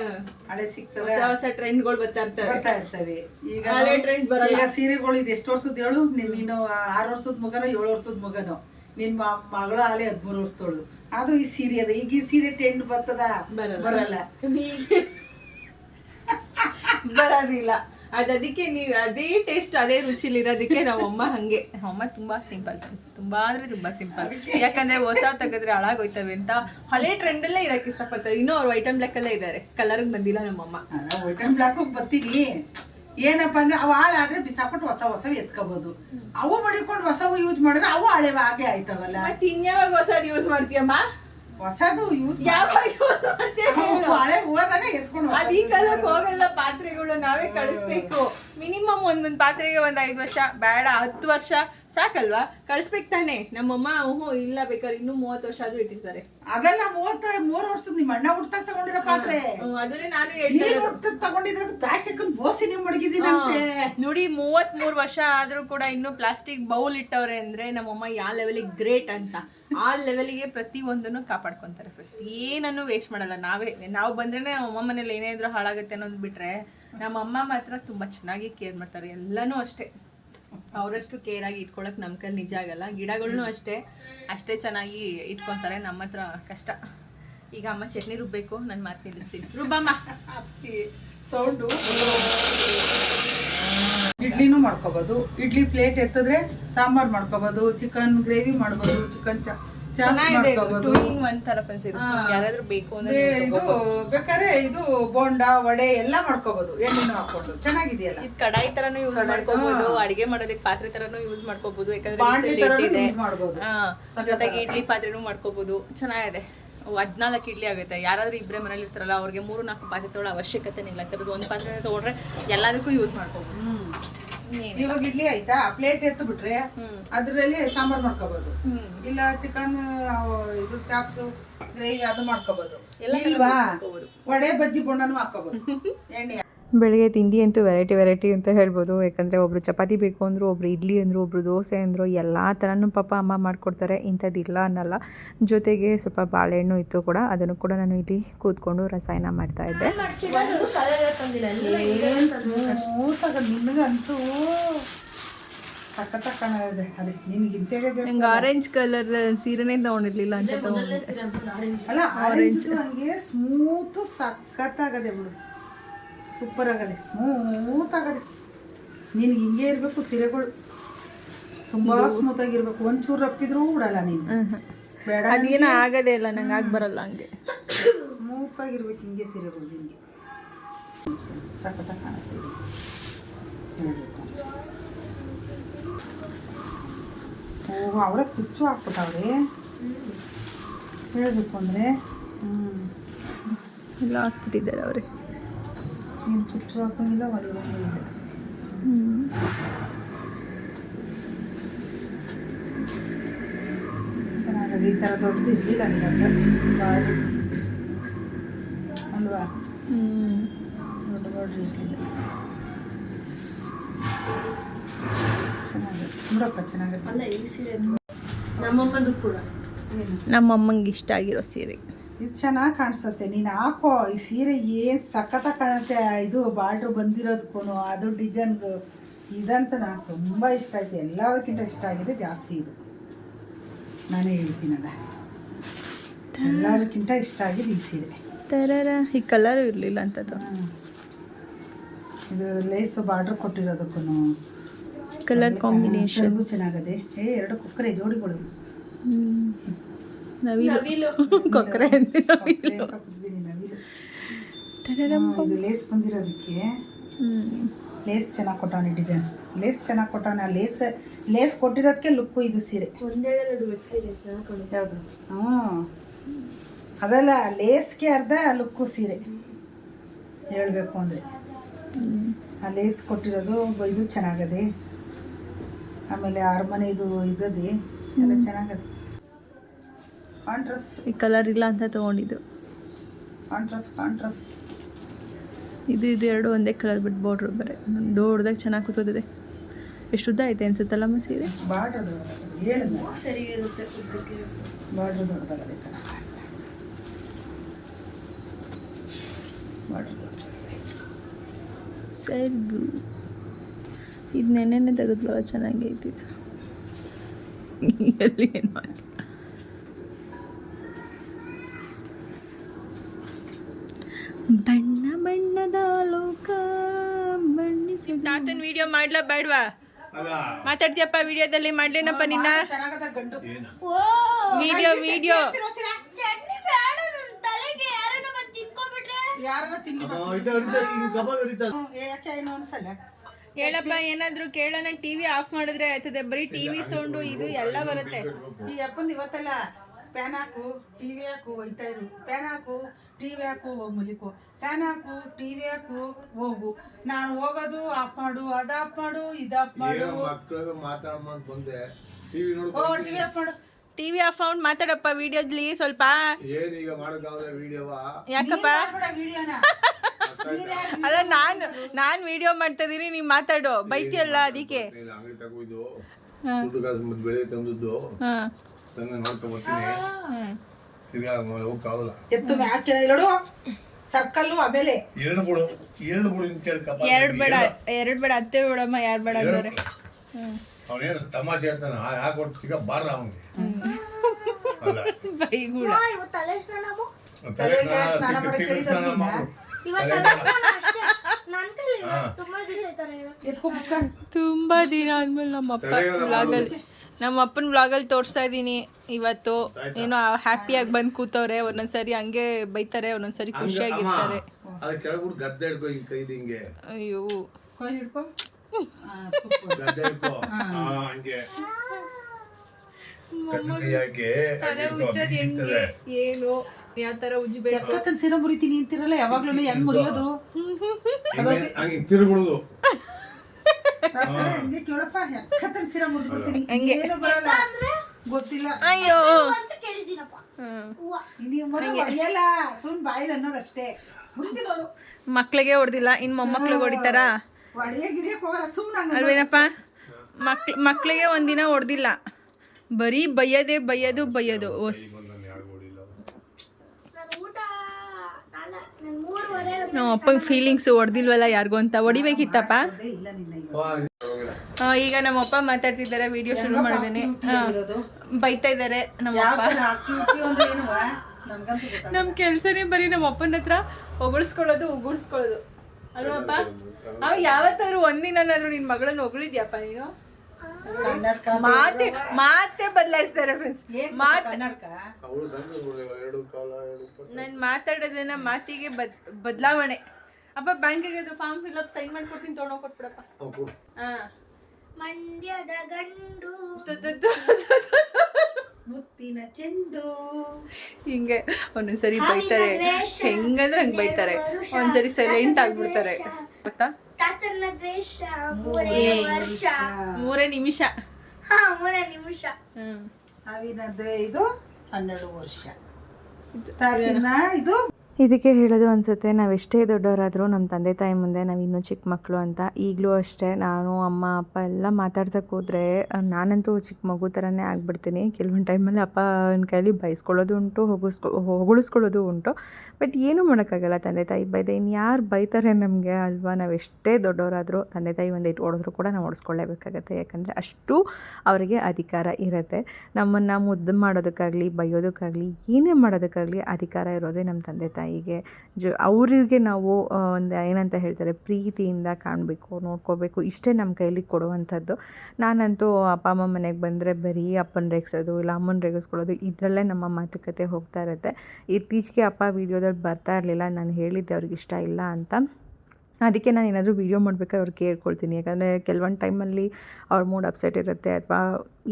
Speaker 3: ಹಳೆ ಸಿಗ್ತದೆ.
Speaker 1: ಹೊಸ ಟ್ರೆಂಡ್ಗಳು ಬರ್ತಾ ಇರ್ತವೆ.
Speaker 3: ಬರ್ತಾ ಇರ್ತವೆ. ಈಗ
Speaker 1: ಹಳೆ ಟ್ರೆಂಡ್ ಬರಲ್ಲ.
Speaker 3: ಈಗ ಸೀರೆಗಳು ಇದು ಎಷ್ಟು ವರ್ಷದ ಹೇಳು? ನೀನ್- ಆರು ವರ್ಷದ ಮಗನೋ ಏಳು ವರ್ಷದ ಮಗನೋ. ನಿನ್ ಮ- ಮಗಳು ಆಲೆ ಹದಿಮೂರು ವರ್ಷದೋಳು ಆದ್ರೂ ಈ ಸೀರೆ ಅದ. ಈಗ ಈ ಸೀರೆ ಟೆಂಡ್ ಬರ್ತದ?
Speaker 1: ಬರಲ್ಲ. ಹೀಗೆ. ಬರೋದಿಲ್ಲ. ಅದ್ ಅದಕ್ಕೆ ನೀವು ಅದೇ ಟೇಸ್ಟ್ ಅದೇ ರುಚಿಲಿ ಇರೋದಕ್ಕೆ ನಮ್ಮಮ್ಮ ಹಂಗೆ. ನಮ್ಮಮ್ಮ ತುಂಬಾ ಸಿಂಪಲ್ ಫ್ರೆಂಡ್ಸ್ ತುಂಬಾ ಅಂದ್ರೆ ತುಂಬಾ ಸಿಂಪಲ್ ಯಾಕಂದ್ರೆ ಹೊಸ ತೆಗೆದ್ರೆ ಹಾಳಾಗೋಯ್ತವೆ ಅಂತ. ಹಳೆ ಟ್ರೆಂಡ್ ಅಲ್ಲೇ ಇರಕ್ಕೆ ಇಷ್ಟಪಡ್ತಾರೆ. ಇನ್ನೂ ಅವ್ರು ಬ್ಲಾಕ್ ಅಲ್ಲೇ ಇದೆ ಕಲರ್ ಬಂದಿಲ್ಲ ನಮ್ಮಮ್ಮ
Speaker 3: ವೈಟ್ ಅಂಡ್ ಬ್ಲಾಕ್ ಬರ್ತೀನಿ. ಏನಪ್ಪ ಅಂದ್ರೆ ಅವು ಹಾಳಾದ್ರೆ ಬಿಸಾಕೊಟ್ಟು ಹೊಸ ಹೊಸ ಎತ್ಕೋಬಹುದು ಅವು ಮಡಿಕೊಂಡು ಹೊಸವು ಯೂಸ್ ಮಾಡಿದ್ರೆ ಅವು ಹಳೆವ ಹಾಗೆ ಆಯ್ತವಲ್ಲ.
Speaker 1: ಮತ್ತೆ ಇನ್ಯಾವಾಗ ಹೊಸದು ಯೂಸ್ ಮಾಡ್ತೀಯಮ್ಮ?
Speaker 3: ಹೊಸದು ಯೂಸ್
Speaker 1: ಯಾವಾಗ ಯೂಸ್ ಮಾಡ್ತೀಯ ಹೇಳು?
Speaker 3: ಹೋದಾಗ ಎತ್ಕೊಂಡು ಅಲ್ಲಿ
Speaker 1: ಅದ್ ಹೋಗಲ್ಲ ಪಾತ್ರೆಗಳು ನಾವೇ ಕಳಿಸ್ಬೇಕು. ಮಿನಿಮಮ್ ಒಂದೊಂದು ಪಾತ್ರೆಗೆ ಒಂದ್ ಐದು ವರ್ಷ ಬೇಡ ಹತ್ತು ವರ್ಷ ಸಾಕಲ್ವಾ? ಕಳಿಸ್ಬೇಕು ತಾನೆ. ನಮ್ಮಮ್ಮ ಓಹೋ ಇಲ್ಲ ಬೇಕಾದ್ರೆ ಇನ್ನೂ ಮೂವತ್ತು ವರ್ಷ ಆದ್ರೂ ಇಟ್ಟಿರ್ತಾರೆ.
Speaker 3: ಅದೆಲ್ಲ ಮೂವತ್ತ ಮೂರು ವರ್ಷದ ನಿಮ್ಮ ಅಣ್ಣ ಹುಡ್ತಾಗ ತಗೊಂಡಿರೋ ಪಾತ್ರೆ.
Speaker 1: ಹ್ಮ್, ಅದನ್ನೇ ನಾನು ಹೇಳ್ತಾ
Speaker 3: ನೀನ್
Speaker 1: ಇರೋದು.
Speaker 3: ಹುಟ್ಟದ್ ತಗೊಂಡಿದ್ದು ಪ್ಲಾಸ್ಟಿಕ್ ಬೋಸಿ ನೀವು ಮಡಗಿದ್ದೀನಂತೆ
Speaker 1: ನೋಡಿ ಮೂವತ್ ಮೂರ್ ವರ್ಷ ಆದ್ರೂ ಕೂಡ ಇನ್ನೂ ಪ್ಲಾಸ್ಟಿಕ್ ಬೌಲ್ ಇಟ್ಟವ್ರೆ ಅಂದ್ರೆ ನಮ್ಮಮ್ಮ ಯಾವ ಲೆವೆಲಿಗೆ ಗ್ರೇಟ್ ಅಂತ. ಆ ಲೆವೆಲಿಗೆ ಪ್ರತಿ ಒಂದನ್ನು ಕಾಪಾಡ್ಕೊಂತಾರೆ ಫಸ್ಟ್ ಏನನ್ನು ವೇಸ್ಟ್ ಮಾಡಲ್ಲ. ನಾವೇ ನಾವು ಬಂದ್ರೆ ನಮ್ಮಮ್ಮ ಮನೇಲಿ ಏನೇ ಇದ್ರೂ ಹಾಳಾಗುತ್ತೆ ಅನ್ನೋದು ಬಿಟ್ರೆ ನಮ್ಮ ಅಮ್ಮ ಮಾತ್ರ ತುಂಬಾ ಚೆನ್ನಾಗಿ ಕೇರ್ ಮಾಡ್ತಾರೆ ಎಲ್ಲನೂ ಅಷ್ಟೇ. ಅವರಷ್ಟು ಕೇರ್ ಆಗಿ ಇಟ್ಕೊಳಕ್ ನಮ್ ಕೈಲಿ ನಿಜ ಆಗಲ್ಲ. ಗಿಡಗಳನ್ನೂ ಅಷ್ಟೇ ಅಷ್ಟೇ ಚೆನ್ನಾಗಿ ಇಟ್ಕೊತಾರೆ ನಮ್ಮ ಹತ್ರ ಕಷ್ಟ. ಈಗ ಅಮ್ಮ ಚಟ್ನಿ ರುಬ್ಬೇಕು ನಾನು ಮಾತು ನಿಲ್ಲಿಸ್ತೀನಿ. ರುಬ್ಬಮ್ಮ.
Speaker 3: ಸೌಂಡು. ಇಡ್ಲಿನೂ ಮಾಡ್ಕೋಬಹುದು ಇಡ್ಲಿ ಪ್ಲೇಟ್ ಎತ್ತಿದ್ರೆ ಸಾಂಬಾರ್ ಮಾಡ್ಕೋಬಹುದು ಚಿಕನ್ ಗ್ರೇವಿ ಮಾಡ್ಬೋದು ಚಿಕನ್ ಚಾಪ್ಸ್
Speaker 1: ಚೆನ್ನಾಗಿದೆ ಇದು.
Speaker 3: ಮಾಡ್ಕೋಬಹುದು
Speaker 1: ಟೂ ಇನ್ ಒನ್ ತರ ಫ್ರೆಂಡ್ಸ್ ಇದು ಯಾರಾದ್ರೂ ಬೇಕು ಅಂದ್ರೆ
Speaker 3: ಇದು ಬೇಕಾದ್ರೆ ಇದು ಬೋಂಡ ವಡೆ ಎಲ್ಲ ಮಾಡ್ಕೋಬಹುದು ಎಣ್ಣೆನೂ ಹಾಕೊಂಡು ಚೆನ್ನಾಗಿದೆಯಲ್ಲ?
Speaker 1: ಇದು ಕಡಾಯಿ ತರನು ಯೂಸ್ ಮಾಡ್ಕೋಬಹುದು ಅಡಿಗೆ ಮಾಡೋದಕ್ಕೆ ಪಾತ್ರೆ ತರನು ಯೂಸ್ ಮಾಡ್ಕೋಬಹುದು ಯಾಕಂದ್ರೆ ಜೊತೆಗೆ ಇಡ್ಲಿ ಪಾತ್ರೆನೂ ಮಾಡ್ಕೋಬಹುದು ಚೆನ್ನಾಗಿದೆ. ಹದ್ನಾಲ್ಕು ಇಡ್ಲಿ ಆಗುತ್ತೆ. ಯಾರಾದ್ರೂ ಇಬ್ಬರೇ ಮನೇಲಿ ಇರ್ತಾರಲ್ಲ ಅವ್ರಿಗೆ ಮೂರು ನಾಲ್ಕು ಪಾತ್ರೆ ತೊಗೊಳ್ಳೋ ಅವಶ್ಯಕತೆ ಇಲ್ಲ. ಯಾಕಂದ್ರೆ ಒಂದು ಪಾತ್ರೆ ತಗೊಂಡ್ರೆ ಎಲ್ಲದಕ್ಕೂ ಯೂಸ್ ಮಾಡ್ಕೋಬಹುದು
Speaker 3: ಇವಾಗ ಇಡ್ಲಿ ಆಯ್ತಾ? ಪ್ಲೇಟ್ ಎತ್ತು ಬಿಟ್ರೆ ಅದ್ರಲ್ಲಿ ಸಾಂಬಾರ್ ಮಾಡ್ಕೋಬಹುದು ಇಲ್ಲ ಚಿಕನ್ ಇದು ಚಾಪ್ಸ್ ಗ್ರೇವಿ ಅದು ಮಾಡ್ಕೋಬಹುದು ಇಲ್ವಾ? ವಡೆ ಬಜ್ಜಿ ಬೋಂಡನು ಹಾಕೋಬಹುದು ಎಣ್ಣೆ
Speaker 4: ಬೆಳಗ್ಗೆ ತಿಂಡಿ ಅಂತೂ ವೆರೈಟಿ ವೆರೈಟಿ ಅಂತ ಹೇಳ್ಬೋದು. ಯಾಕಂದರೆ ಒಬ್ಬರು ಚಪಾತಿ ಬೇಕು ಅಂದರು ಒಬ್ರು ಇಡ್ಲಿ ಅಂದರು ಒಬ್ರು ದೋಸೆ ಅಂದರು ಎಲ್ಲ ಥರನೂ ಪಾಪ ಅಮ್ಮ ಮಾಡಿಕೊಡ್ತಾರೆ. ಇಂಥದ್ದಿಲ್ಲ ಅನ್ನಲ್ಲ. ಜೊತೆಗೆ ಸ್ವಲ್ಪ ಬಾಳೆಹಣ್ಣು ಇತ್ತು ಕೂಡ. ಅದನ್ನು ಕೂಡ ನಾನು ಇಲ್ಲಿ ಕೂತ್ಕೊಂಡು ರಸಾಯನ ಮಾಡ್ತಾ ಇದ್ದೆ.
Speaker 3: ಸ್ಮೂತ್ ಆಗ ನಿನಗಂತೂ ಸಖತ್ತ ಕಾಣದೆ ಅದೇ ನಿನ್ಗೆ ಇಂತೇವೆ ಬೇಕು
Speaker 1: ನಂಗೆ ಆರೆಂಜ್ ಕಲರ್ ಸೀರೆನೇ ತಗೊಂಡಿರ್ಲಿಲ್ಲ ಅಂತ ತಗೊಂಡೆ
Speaker 3: ಅಲ್ಲ ಆರೆಂಜ್ ಸ್ಮೂತ್ ಸಖತ್ತಾಗದೆ ಬಿಡು. ಸೂಪರ್ ಆಗದೆ ಸ್ಮೂತ್ ಆಗದೆ. ನಿನ್ಗೆ ಹಿಂಗೆ ಇರಬೇಕು ಸೀರೆಗಳು ತುಂಬಾ ಸ್ಮೂತ್ ಆಗಿರ್ಬೇಕು. ಒಂಚೂರು ರಪ್ಪಿದ್ರೂ ಬಿಡಲ್ಲ ನೀನು. ಬೇಡ
Speaker 1: ಅದೇನೋ ಆಗದೇ ಇಲ್ಲ ನಂಗೆ ಆಗ ಬರಲ್ಲ ಹಂಗೆ.
Speaker 3: ಸ್ಮೂತ್ ಆಗಿರ್ಬೇಕು ಹಿಂಗೆ ಸೀರೆಗಳು ನಿಮಗೆ ಸಖತ್ತಾಗಿ ಕಾಣುತ್ತೆ ಓಹ್ ಅವರೇ ಕುಚ್ಚು ಹಾಕ್ಬಿಟ್ಟವ್ರೆ. ಹೇಳಬೇಕು ಅಂದರೆ. ಹ್ಞೂ
Speaker 1: ಎಲ್ಲ ಹಾಕ್ಬಿಟ್ಟಿದ್ದಾರೆ ಅವ್ರೆ.
Speaker 3: ನೀನು ಕುಚ್ಚು ಹಾಕೋಂಗಿಲ್ಲ ಹಾಕೊಂಡಿಲ್ಲ ಚೆನ್ನಾಗಿದೆ. ಈ ಥರ ದೊಡ್ಡದು ಇರಲಿಲ್ಲ ನನಗೆ ಬಾಡಿ ಅಲ್ವಾ?
Speaker 1: ಹ್ಮ್
Speaker 3: ದೊಡ್ಡ ಬಾರ್ಡ್ರ್ ಇರಲಿಲ್ಲ. ಚೆನ್ನಾಗಿದೆ. ನೋಡಪ್ಪ ಚೆನ್ನಾಗಿದೆ.
Speaker 2: ಅಲ್ಲ ಈ ಸೀರೆ ನಮ್ಮಮ್ಮದು ಕೂಡ.
Speaker 3: ಏನು?
Speaker 1: ನಮ್ಮ ಇಷ್ಟ ಆಗಿರೋ ಸೀರೆ.
Speaker 3: ಇದು ಚೆನ್ನಾಗಿ ಕಾಣಿಸುತ್ತೆ. ನೀನು ಹಾಕೋ ಈ ಸೀರೆ ಏನು ಸಖತ್ತಾಗಿ ಕಾಣುತ್ತೆ ಇದು ಬಾರ್ಡ್ರ್ ಬಂದಿರೋದಕ್ಕೂ ಅದು ಡಿಸೈನ್ದು ಇದಂತೂ ನನಗೆ ತುಂಬ ಇಷ್ಟ ಆಯಿತು. ಎಲ್ಲದಕ್ಕಿಂತ ಇಷ್ಟ ಆಗಿದೆ ಜಾಸ್ತಿ ಇದು. ನಾನೇ ಹೇಳ್ತೀನದ ಎಲ್ಲದಕ್ಕಿಂತ ಇಷ್ಟ ಆಗಿದೆ ಈ ಸೀರೆ.
Speaker 1: ತರರ ಈ ಕಲರು ಇರಲಿಲ್ಲ ಅಂತದ್ದು.
Speaker 3: ಇದು ಲೇಸ್ ಬಾರ್ಡ್ರ್ ಕೊಟ್ಟಿರೋದಕ್ಕೂ
Speaker 1: ಕಲರ್ ಕಾಂಬಿನೇಷನ್
Speaker 3: ಚೆನ್ನಾಗದೆ. ಏ ಎರಡು ಕುಕ್ಕರೆ ಜೋಡಿಗಳು.
Speaker 1: ನವಿಲು. ಕೊಕ್ಕರೆ
Speaker 3: ಕೊಕ್ಕರೆ ಅಂತ ಕೂತಿದ್ದೀನಿ ನವಿಲು. ಇದು ಲೇಸ್ ಬಂದಿರೋದಕ್ಕೆ. ಲೇಸ್ ಚೆನ್ನಾಗಿ ಕೊಟ್ಟವನೆ ಡಿಸೈನ್. ಲೇಸ್ ಚೆನ್ನಾಗಿ ಕೊಟ್ಟವನೆ ಲೇಸ್ ಲೇಸ್ ಕೊಟ್ಟಿರೋದಕ್ಕೆ ಲುಕ್ಕು ಇದು ಸೀರೆ. ಯಾವುದು ಹ್ಞೂ ಅದಲ್ಲ ಲೇಸ್ಗೆ ಅರ್ಧ ಲುಕ್ಕು ಸೀರೆ. ಹೇಳಬೇಕು ಅಂದರೆ. ಆ ಲೇಸ್ ಕೊಟ್ಟಿರೋದು ಇದು ಚೆನ್ನಾಗದೆ. ಆಮೇಲೆ ಅರಮನೆದು ಇದದೆ ಎಲ್ಲ ಚೆನ್ನಾಗದೆ.
Speaker 1: ಈ ಕಲರ್ ಇಲ್ಲ ಅಂತ ತಗೊಂಡಿದ್ದು. ಇದು ಇದು ಎರಡು ಒಂದೇ ಕಲರ್ ಬಿಟ್ಟು ಬಾರ್ಡ್ರ್ ಬರೆ. ದೊಡ್ಡದಾಗಿ ಚೆನ್ನಾಗಿ ಕೂತೋದಿದೆ ಎಷ್ಟು ಉದ್ದ ಐತೆ
Speaker 3: ಬಾರ್ಡ್ರ್ ಹೇಳಿದ
Speaker 2: ಸರಿ
Speaker 1: ಸರ್ಗು ಇದು ನೆನ್ನೆನೆ ತೆಗೆದ್ವಲ್ಲ ಚೆನ್ನಾಗಿ ಐತಿ ಎಲ್ಲಿ ಏನು ಮಾಡಿ ಬಣ್ಣ ಬಣ್ಣದ ಲೋಕ ಬಣ್ಣಿಸಿ. ತಾತನ ವಿಡಿಯೋ ಮಾಡ್ಲಾ ಬೇಡವಾ? ಮಾತಾಡ್ತೀಯಪ್ಪ ವಿಡಿಯೋದಲ್ಲಿ ಮಾಡ್ಲೇನಪ್ಪ ನಿನ್ನ? ವಿಡಿಯೋ ವಿಡಿಯೋ ಹೇಳಪ್ಪ ಏನಾದ್ರು ಕೇಳೋಣ. ಟಿವಿ ಆಫ್ ಮಾಡಿದ್ರೆ ಆಯ್ತದೆ. ಬರೀ ಟಿವಿ ಸೌಂಡು ಇದು ಎಲ್ಲ ಬರುತ್ತೆ.
Speaker 3: ಈ ಅಪ್ಪಂದು ಇವತ್ತಲ್ಲ ಪ್ಯಾನ್ ಹಾಕು ಟಿವಿ ಹಾಕು ಒಯ್ತಾ ಇರು. ಪ್ಯಾನ್ ಹಾಕು ಟಿವಿ ಹಾಕು ಹೋಗಿ ಮಲಿಕು ಪ್ಯಾನ್ ಹಾಕು ಟಿವಿ ಹಾಕು ಹೋಗು. ನಾನು ಹೋಗೋದು ಆಫ್ ಮಾಡು ಅದ ಆಫ್ ಮಾಡು ಇದು ಆಫ್ ಮಾಡು.
Speaker 5: ಮಕ್ಕಳಿಗೆ ಬಂದೆ. ಟಿವಿ ನೋಡ್
Speaker 3: ಓ ಟಿವಿ ಆಫ್ ಮಾಡು.
Speaker 1: ಟಿವಿ ಆಫ್ ಮಾಡಿ ಮಾತಾಡಪ್ಪ ವಿಡಿಯೋದಲ್ಲಿ ಸ್ವಲ್ಪ.
Speaker 5: ಏನ್ ಈಗ ಮಾಡೋಕ್ಕಾಗಲ್ಲ ವಿಡಿಯೋವ
Speaker 1: ಯಾಕಪ್ಪ?
Speaker 3: ವಿಡಿಯೋನ.
Speaker 1: ಅಲ್ಲ ನಾನು ನಾನ್ ವಿಡಿಯೋ ಮಾಡ್ತಾ ಇದೀನಿ ನೀವ್ ಮಾತಾಡು. ಬೈತಿಯಲ್ಲ ಅದಕ್ಕೆ
Speaker 5: ಅಂಗಡಿ ತಗೋಯ್ದು ಬೆಳೆ ತಂದದ್ದು. ತಂದು ನೋಡ್ಕೊಂಡ್ ಬರ್ತೀನಿ.
Speaker 3: ಎತ್ತು ಸರ್ಕಲ್ಲು ಆಮೇಲೆ
Speaker 5: ಎರಡು ಬಿಡು ಎರಡು ಬಿಡು ಇಂಚರ್ಕಪ್ಪ
Speaker 1: ಎರಡು ಬೇಡ. ಎರಡು ಬೇಡ ಅತ್ತೆ ಬೇಡಮ್ಮ ಯಾರ್ ಬೇಡ
Speaker 5: ಅವನೇನು ತಮಾಷೆ ಹೇಳ್ತಾನೆ ಯಾಕೆ ಬಾರ ಅವನಿಗೆ.
Speaker 2: ತಲೆ ಸ್ನಾನ?
Speaker 5: ತಲೆ
Speaker 3: ಸ್ನಾನ
Speaker 5: ಮಾಡು.
Speaker 2: ತುಂಬಾ
Speaker 3: ಎತ್ಕೊ ಬುಕ್ಕ
Speaker 1: ತುಂಬಾ ದಿನ ಆದ್ಮೇಲೆ ನಮ್ಮ ಅಪ್ಪ ನಮ್ಮ ಅಪ್ಪನ ಬ್ಲಾಗಲ್ಲಿ ತೋರಿಸ್ತಾ ಇದ್ದೀನಿ. ಇವತ್ತು ಏನೋ ಹ್ಯಾಪಿಯಾಗಿ ಬಂದು ಕೂತವ್ರೆ. ಒಂದೊಂದ್ಸರಿ ಹಂಗೆ ಬೈತಾರೆ ಒಂದೊಂದ್ಸರಿ ಖುಷಿಯಾಗಿರ್ತಾರೆ.
Speaker 5: ಅದ ಕೆಳಗ್ಬಿಟ್ಟು ಗದ್ದೆ ಹಿಡ್ಕೊ ಹಿಂಗ್ ಕೈಲಿ ಹಿಂಗೆ.
Speaker 1: ಅಯ್ಯೋ.
Speaker 3: ಕೈ ಹಿಡ್ಕೊ? ಆ, ಸೂಪರ್.
Speaker 5: ಗದ್ದೆ ಹಿಡ್ಕೊ? ಹಾ. ಹಂಗೆ. ಗದ್ದೆ ಕೈ ಹಾಕಿ ಹಿಡ್ಕೊ,
Speaker 1: ಉಜ್ಜೋದ್ ಏನು? ಯಾವ ತರ ಉಜ್ಬೇಕು?
Speaker 3: ಸಿರ ಮುರಿತೀನಿ ಅಂತಿರಲ್ಲ ಯಾವಾಗ್ಲೂ ಹೆಂಗ್ ಮುರಿಯೋದು? ಗೊತ್ತಿಲ್ಲ.
Speaker 1: ಅಯ್ಯೋ. ಮಕ್ಳಿಗೆ ಹೊಡೆದಿಲ್ಲ ಇನ್ ಮೊಮ್ಮಕ್ಳಿಗೆ ಹೊಡಿತಾರ? ಅಲ್ವೇನಪ್ಪ? ಮಕ್ಳು ಮಕ್ಳಿಗೆ ಒಂದಿನ ಹೊಡೆದಿಲ್ಲ. ಬರೀ ಬೈಯೋದೇ ಬೈಯೋದು ಬೈಯೋದು. ಒಸ್
Speaker 2: ನಾನು ಊಟ ನಾಳೆ ನಾನು ಮೂರುವರೆ
Speaker 1: ನಮ್ಮ ಅಪ್ಪಂಗೆ ಫೀಲಿಂಗ್ಸ್ ಹೊಡೆದಿಲ್ವಲ್ಲ ಯಾರಿಗೂ ಅಂತ. ಹೊಡಿಬೇಕಿತ್ತಪ್ಪ
Speaker 3: ಈಗ
Speaker 1: ನಮ್ಮಪ್ಪ ಮಾತಾಡ್ತಿದ್ದಾರೆ ವಿಡಿಯೋ ಶುರು ಮಾಡಿದ್ದೇನೆ ಬೈತಾ ಇದ್ದಾರೆ
Speaker 3: ನಮ್ಮಪ್ಪ
Speaker 1: ನಮ್ಮ ಕೆಲಸನೇ ಬರೀ ನಮ್ಮ ಅಪ್ಪನ ಹತ್ರ ಹೊಗಳ್ಸ್ಕೊಳ್ಳೋದು ಉಗುಳ್ಸ್ಕೊಳ್ಳೋದು. ಅಲ್ವಪ್ಪ ಅವ್ ಯಾವತ್ತಾದ್ರೂ ಒಂದಿನಾದ್ರೂ ನಿನ್ ಮಗಳನ್ನ ಹೊಗಳಿದ್ಯಾಪ ನೀನು? ಮಾತೆ ಮಾತೆ ಬದಲಾಯಿಸ್ತಾರೆ ಫ್ರೆಂಡ್ಸ್ ಮಾತ್ ನಾನು ಮಾತಾಡೋದನ್ನ ಮಾತಿಗೆ ಬದ್ ಬದಲಾವಣೆ. ಅಪ್ಪ ಬ್ಯಾಂಕಿಗೆ ಅದು ಫಾರ್ಮ್ ಫಿಲ್ಅಪ್ ಸೈನ್ ಮಾಡ್ಕೊಡ್ತೀನಿ ತೊಗೊಂಡು ಕೊಟ್ಬಿಡಪ್ಪ. ಹಾಂ.
Speaker 2: ಮಂಡ್ಯದ ಗಂಡು.
Speaker 3: ಮುತ್ತಿನ ಚೆಂಡು.
Speaker 1: ಹಿಂಗೆ ಒಂದೊಂದ್ಸರಿ ಬೈತಾರೆ. ಹೆಂಗಂದ್ರೆ ಹಂಗೆ ಬೈತಾರೆ. ಒಂದ್ಸರಿ ಸೈಲೆಂಟ್ ಆಗ್ಬಿಡ್ತಾರೆ. ಗೊತ್ತಾ?
Speaker 2: ತಾತನ ದ್ವೇಷ ಮೂರೇ ವರ್ಷ.
Speaker 1: ಮೂರೇ ನಿಮಿಷ.
Speaker 2: ಹಾ ಮೂರೇ ನಿಮಿಷ.
Speaker 1: ಹ್ಮ್.
Speaker 3: ಅವಿನದ್ರೆ ಇದು ಹನ್ನೆರಡು ವರ್ಷ. ತಾತಿನ ಇದು
Speaker 1: ಇದಕ್ಕೆ ಹೇಳೋದು ಅನಿಸುತ್ತೆ, ನಾವು ಎಷ್ಟೇ ದೊಡ್ಡವರಾದರೂ ನಮ್ಮ ತಂದೆ ತಾಯಿ ಮುಂದೆ ನಾವು ಇನ್ನೂ ಚಿಕ್ಕ ಮಕ್ಕಳು ಅಂತ, ಈಗಲೂ ಅಷ್ಟೇ ನಾನು, ಅಮ್ಮ, ಅಪ್ಪ ಎಲ್ಲ ಮಾತಾಡ್ತಕ್ಕೆ ಹೋದರೆ ನಾನಂತೂ ಚಿಕ್ಕ ಮಗು ಥರನೇ ಆಗಿಬಿಡ್ತೀನಿ. ಕೆಲವೊಂದು ಟೈಮಲ್ಲಿ ಅಪ್ಪನ ಕೈಲಿ ಬೈಸ್ಕೊಳ್ಳೋದು ಉಂಟು, ಹೊಗಿಸ್ಕೊ, ಹೊಗಳಿಸ್ಕೊಳ್ಳೋದು ಉಂಟು. ಬಟ್ ಏನೂ ಮಾಡೋಕ್ಕಾಗಲ್ಲ ತಂದೆ ತಾಯಿ ಬೈದೆ ಇನ್ನು ಯಾರು ಬೈತಾರೆ ನಮಗೆ ಅಲ್ವಾ? ನಾವು ಎಷ್ಟೇ ದೊಡ್ಡವರಾದರೂ ತಂದೆ ತಾಯಿ ಒಂದು ಇಟ್ಟು ಹೊಡೆದ್ರು ಕೂಡ ನಾವು ಹೊಡೆಸ್ಕೊಳ್ಳೇಬೇಕಾಗತ್ತೆ. ಯಾಕಂದರೆ ಅಷ್ಟು ಅವರಿಗೆ ಅಧಿಕಾರ ಇರುತ್ತೆ. ನಮ್ಮನ್ನು ಮುದ್ದು ಮಾಡೋದಕ್ಕಾಗಲಿ, ಬೈಯೋದಕ್ಕಾಗಲಿ, ಏನೇ ಮಾಡೋದಕ್ಕಾಗಲಿ ಅಧಿಕಾರ ಇರೋದೇ ನಮ್ಮ ತಂದೆ ತಾಯಿಗೆ ಜೊ, ಅವರಿಗೆ ನಾವು ಒಂದು ಏನಂತ ಹೇಳ್ತಾರೆ, ಪ್ರೀತಿಯಿಂದ ಕಾಣಬೇಕು, ನೋಡ್ಕೋಬೇಕು, ಇಷ್ಟೇ ನಮ್ಮ ಕೈಲಿ ಕೊಡುವಂಥದ್ದು. ನಾನಂತೂ ಅಪ್ಪ, ಅಮ್ಮ ಮನೆಗೆ ಬಂದರೆ ಬರೀ ಅಪ್ಪನ ರೇಗಿಸೋದು, ಇಲ್ಲ ಅಮ್ಮನ ರೇಗಿಸ್ಕೊಳ್ಳೋದು, ಇದರಲ್ಲೇ ನಮ್ಮ ಮಾತುಕತೆ ಹೋಗ್ತಾ ಇರುತ್ತೆ. ಇತ್ತೀಚೆಗೆ ಅಪ್ಪ ವೀಡಿಯೋದಲ್ಲಿ ಬರ್ತಾ ಇರಲಿಲ್ಲ, ನಾನು ಹೇಳಿದ್ದೆ ಅವ್ರಿಗೆ ಇಷ್ಟ ಇಲ್ಲ ಅಂತ. ಅದಕ್ಕೆ ನಾನು ಏನಾದರೂ ವೀಡಿಯೋ ಮಾಡ್ಬೇಕಾದ್ರೆ ಅವ್ರು ಕೇಳ್ಕೊಳ್ತೀನಿ. ಯಾಕಂದರೆ ಕೆಲವೊಂದು ಟೈಮಲ್ಲಿ ಅವ್ರ ಮೂಡ್ ಅಪ್ಸೆಟ್ ಇರುತ್ತೆ ಅಥವಾ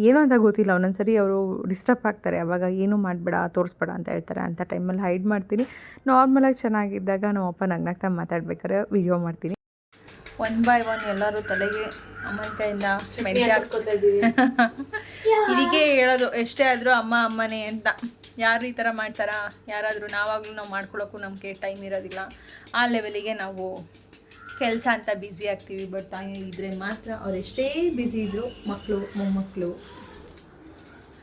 Speaker 1: ಏನೋ ಅಂತ ಗೊತ್ತಿಲ್ಲ. ಒಂದೊಂದು ಸರಿ ಅವರು ಡಿಸ್ಟರ್ಬ್ ಆಗ್ತಾರೆ. ಅವಾಗ ಏನು ಮಾಡಬೇಡ ತೋರಿಸ್ಬೇಡ ಅಂತ ಹೇಳ್ತಾರೆ. ಅಂಥ ಟೈಮಲ್ಲಿ ಹೈಡ್ ಮಾಡ್ತೀನಿ. ನಾರ್ಮಲಾಗಿ ಚೆನ್ನಾಗಿದ್ದಾಗ ನಮ್ಮ ಅಪ್ಪ ನಗ್ನಾಗ್ತಾ ಮಾತಾಡ್ಬೇಕಾದ್ರೆ ವೀಡಿಯೋ ಮಾಡ್ತೀನಿ.
Speaker 4: ಒನ್ ಬೈ ಒನ್ ಎಲ್ಲರೂ ತಲೆಗೆ ಅಮ್ಮನ ಕೈಯಿಂದ ಮೆಂತ್ಯ ಇದಕ್ಕೆ ಹೇಳೋದು ಎಷ್ಟೇ ಆದರೂ ಅಮ್ಮ ಅಮ್ಮನೇ ಅಂತ. ಯಾರು ಈ ಥರ ಮಾಡ್ತಾರಾ? ಯಾರಾದರೂ ನಾವಾಗಲೂ ನಾವು ಮಾಡ್ಕೊಳ್ಳೋಕ್ಕೂ ನಮಗೆ ಟೈಮ್ ಇರೋದಿಲ್ಲ. ಆ ಲೆವೆಲಿಗೆ ನಾವು ಕೆಲಸ ಅಂತ ಬ್ಯುಸಿ ಆಗ್ತೀವಿ ಬಟ್ ತಾಯಿ ಇದ್ರೆ ಮಾತ್ರ ಅವ್ರು ಎಷ್ಟೇ ಬ್ಯುಸಿ ಇದ್ದರು ಮಕ್ಕಳು ಮೊಮ್ಮಕ್ಕಳು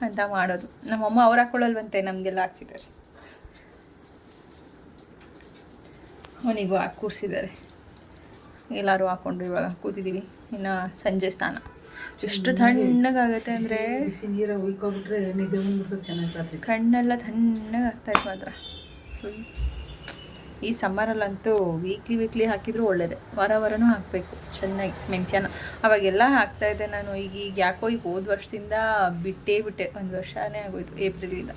Speaker 4: ಅಂತ ಮಾಡೋದು. ನಮ್ಮಮ್ಮ ಅವ್ರು ಹಾಕ್ಕೊಳ್ಳಲ್ವಂತೆ ನಮಗೆಲ್ಲ ಹಾಕ್ತಿದ್ದಾರೆ ಅವನಿಗೂ ಹಾಕಿ ಕೂರಿಸಿದ್ದಾರೆ. ಎಲ್ಲರೂ ಹಾಕ್ಕೊಂಡು ಇವಾಗ ಕೂತಿದ್ದೀವಿ ಇನ್ನು ಸಂಜೆ ಸ್ನಾನ. ಎಷ್ಟು ತಣ್ಣಗಾಗತ್ತೆ ಅಂದರೆ
Speaker 3: ಬಿಸಿ ನೀರ ಉಯ್ಕೊಬಿಟ್ರೆ ಏನಿದೆ ಬಂದ್ಬಿಡ್ತದೆ ಚೆನ್ನಾಗಿ
Speaker 4: ಕಣ್ಣೆಲ್ಲ ಮಾತ್ರ. ಈ ಸಮ್ಮರಲ್ಲಂತೂ ವೀಕ್ಲಿ ವೀಕ್ಲಿ ಹಾಕಿದರೂ ಒಳ್ಳೇದೆ. ವಾರ ವಾರನೂ ಹಾಕಬೇಕು, ಚೆನ್ನಾಗಿ, ಮೆಂತ್ಯನ. ಅವಾಗೆಲ್ಲ ಹಾಕ್ತಾಯಿದ್ದೆ ನಾನು, ಈಗ ಈಗ ಯಾಕೋ ಈಗ ಹೋದ ವರ್ಷದಿಂದ ಬಿಟ್ಟೇ ಬಿಟ್ಟೆ. ಒಂದು ವರ್ಷನೇ ಆಗೋಯ್ತು, ಏಪ್ರಿಲಿಂದ.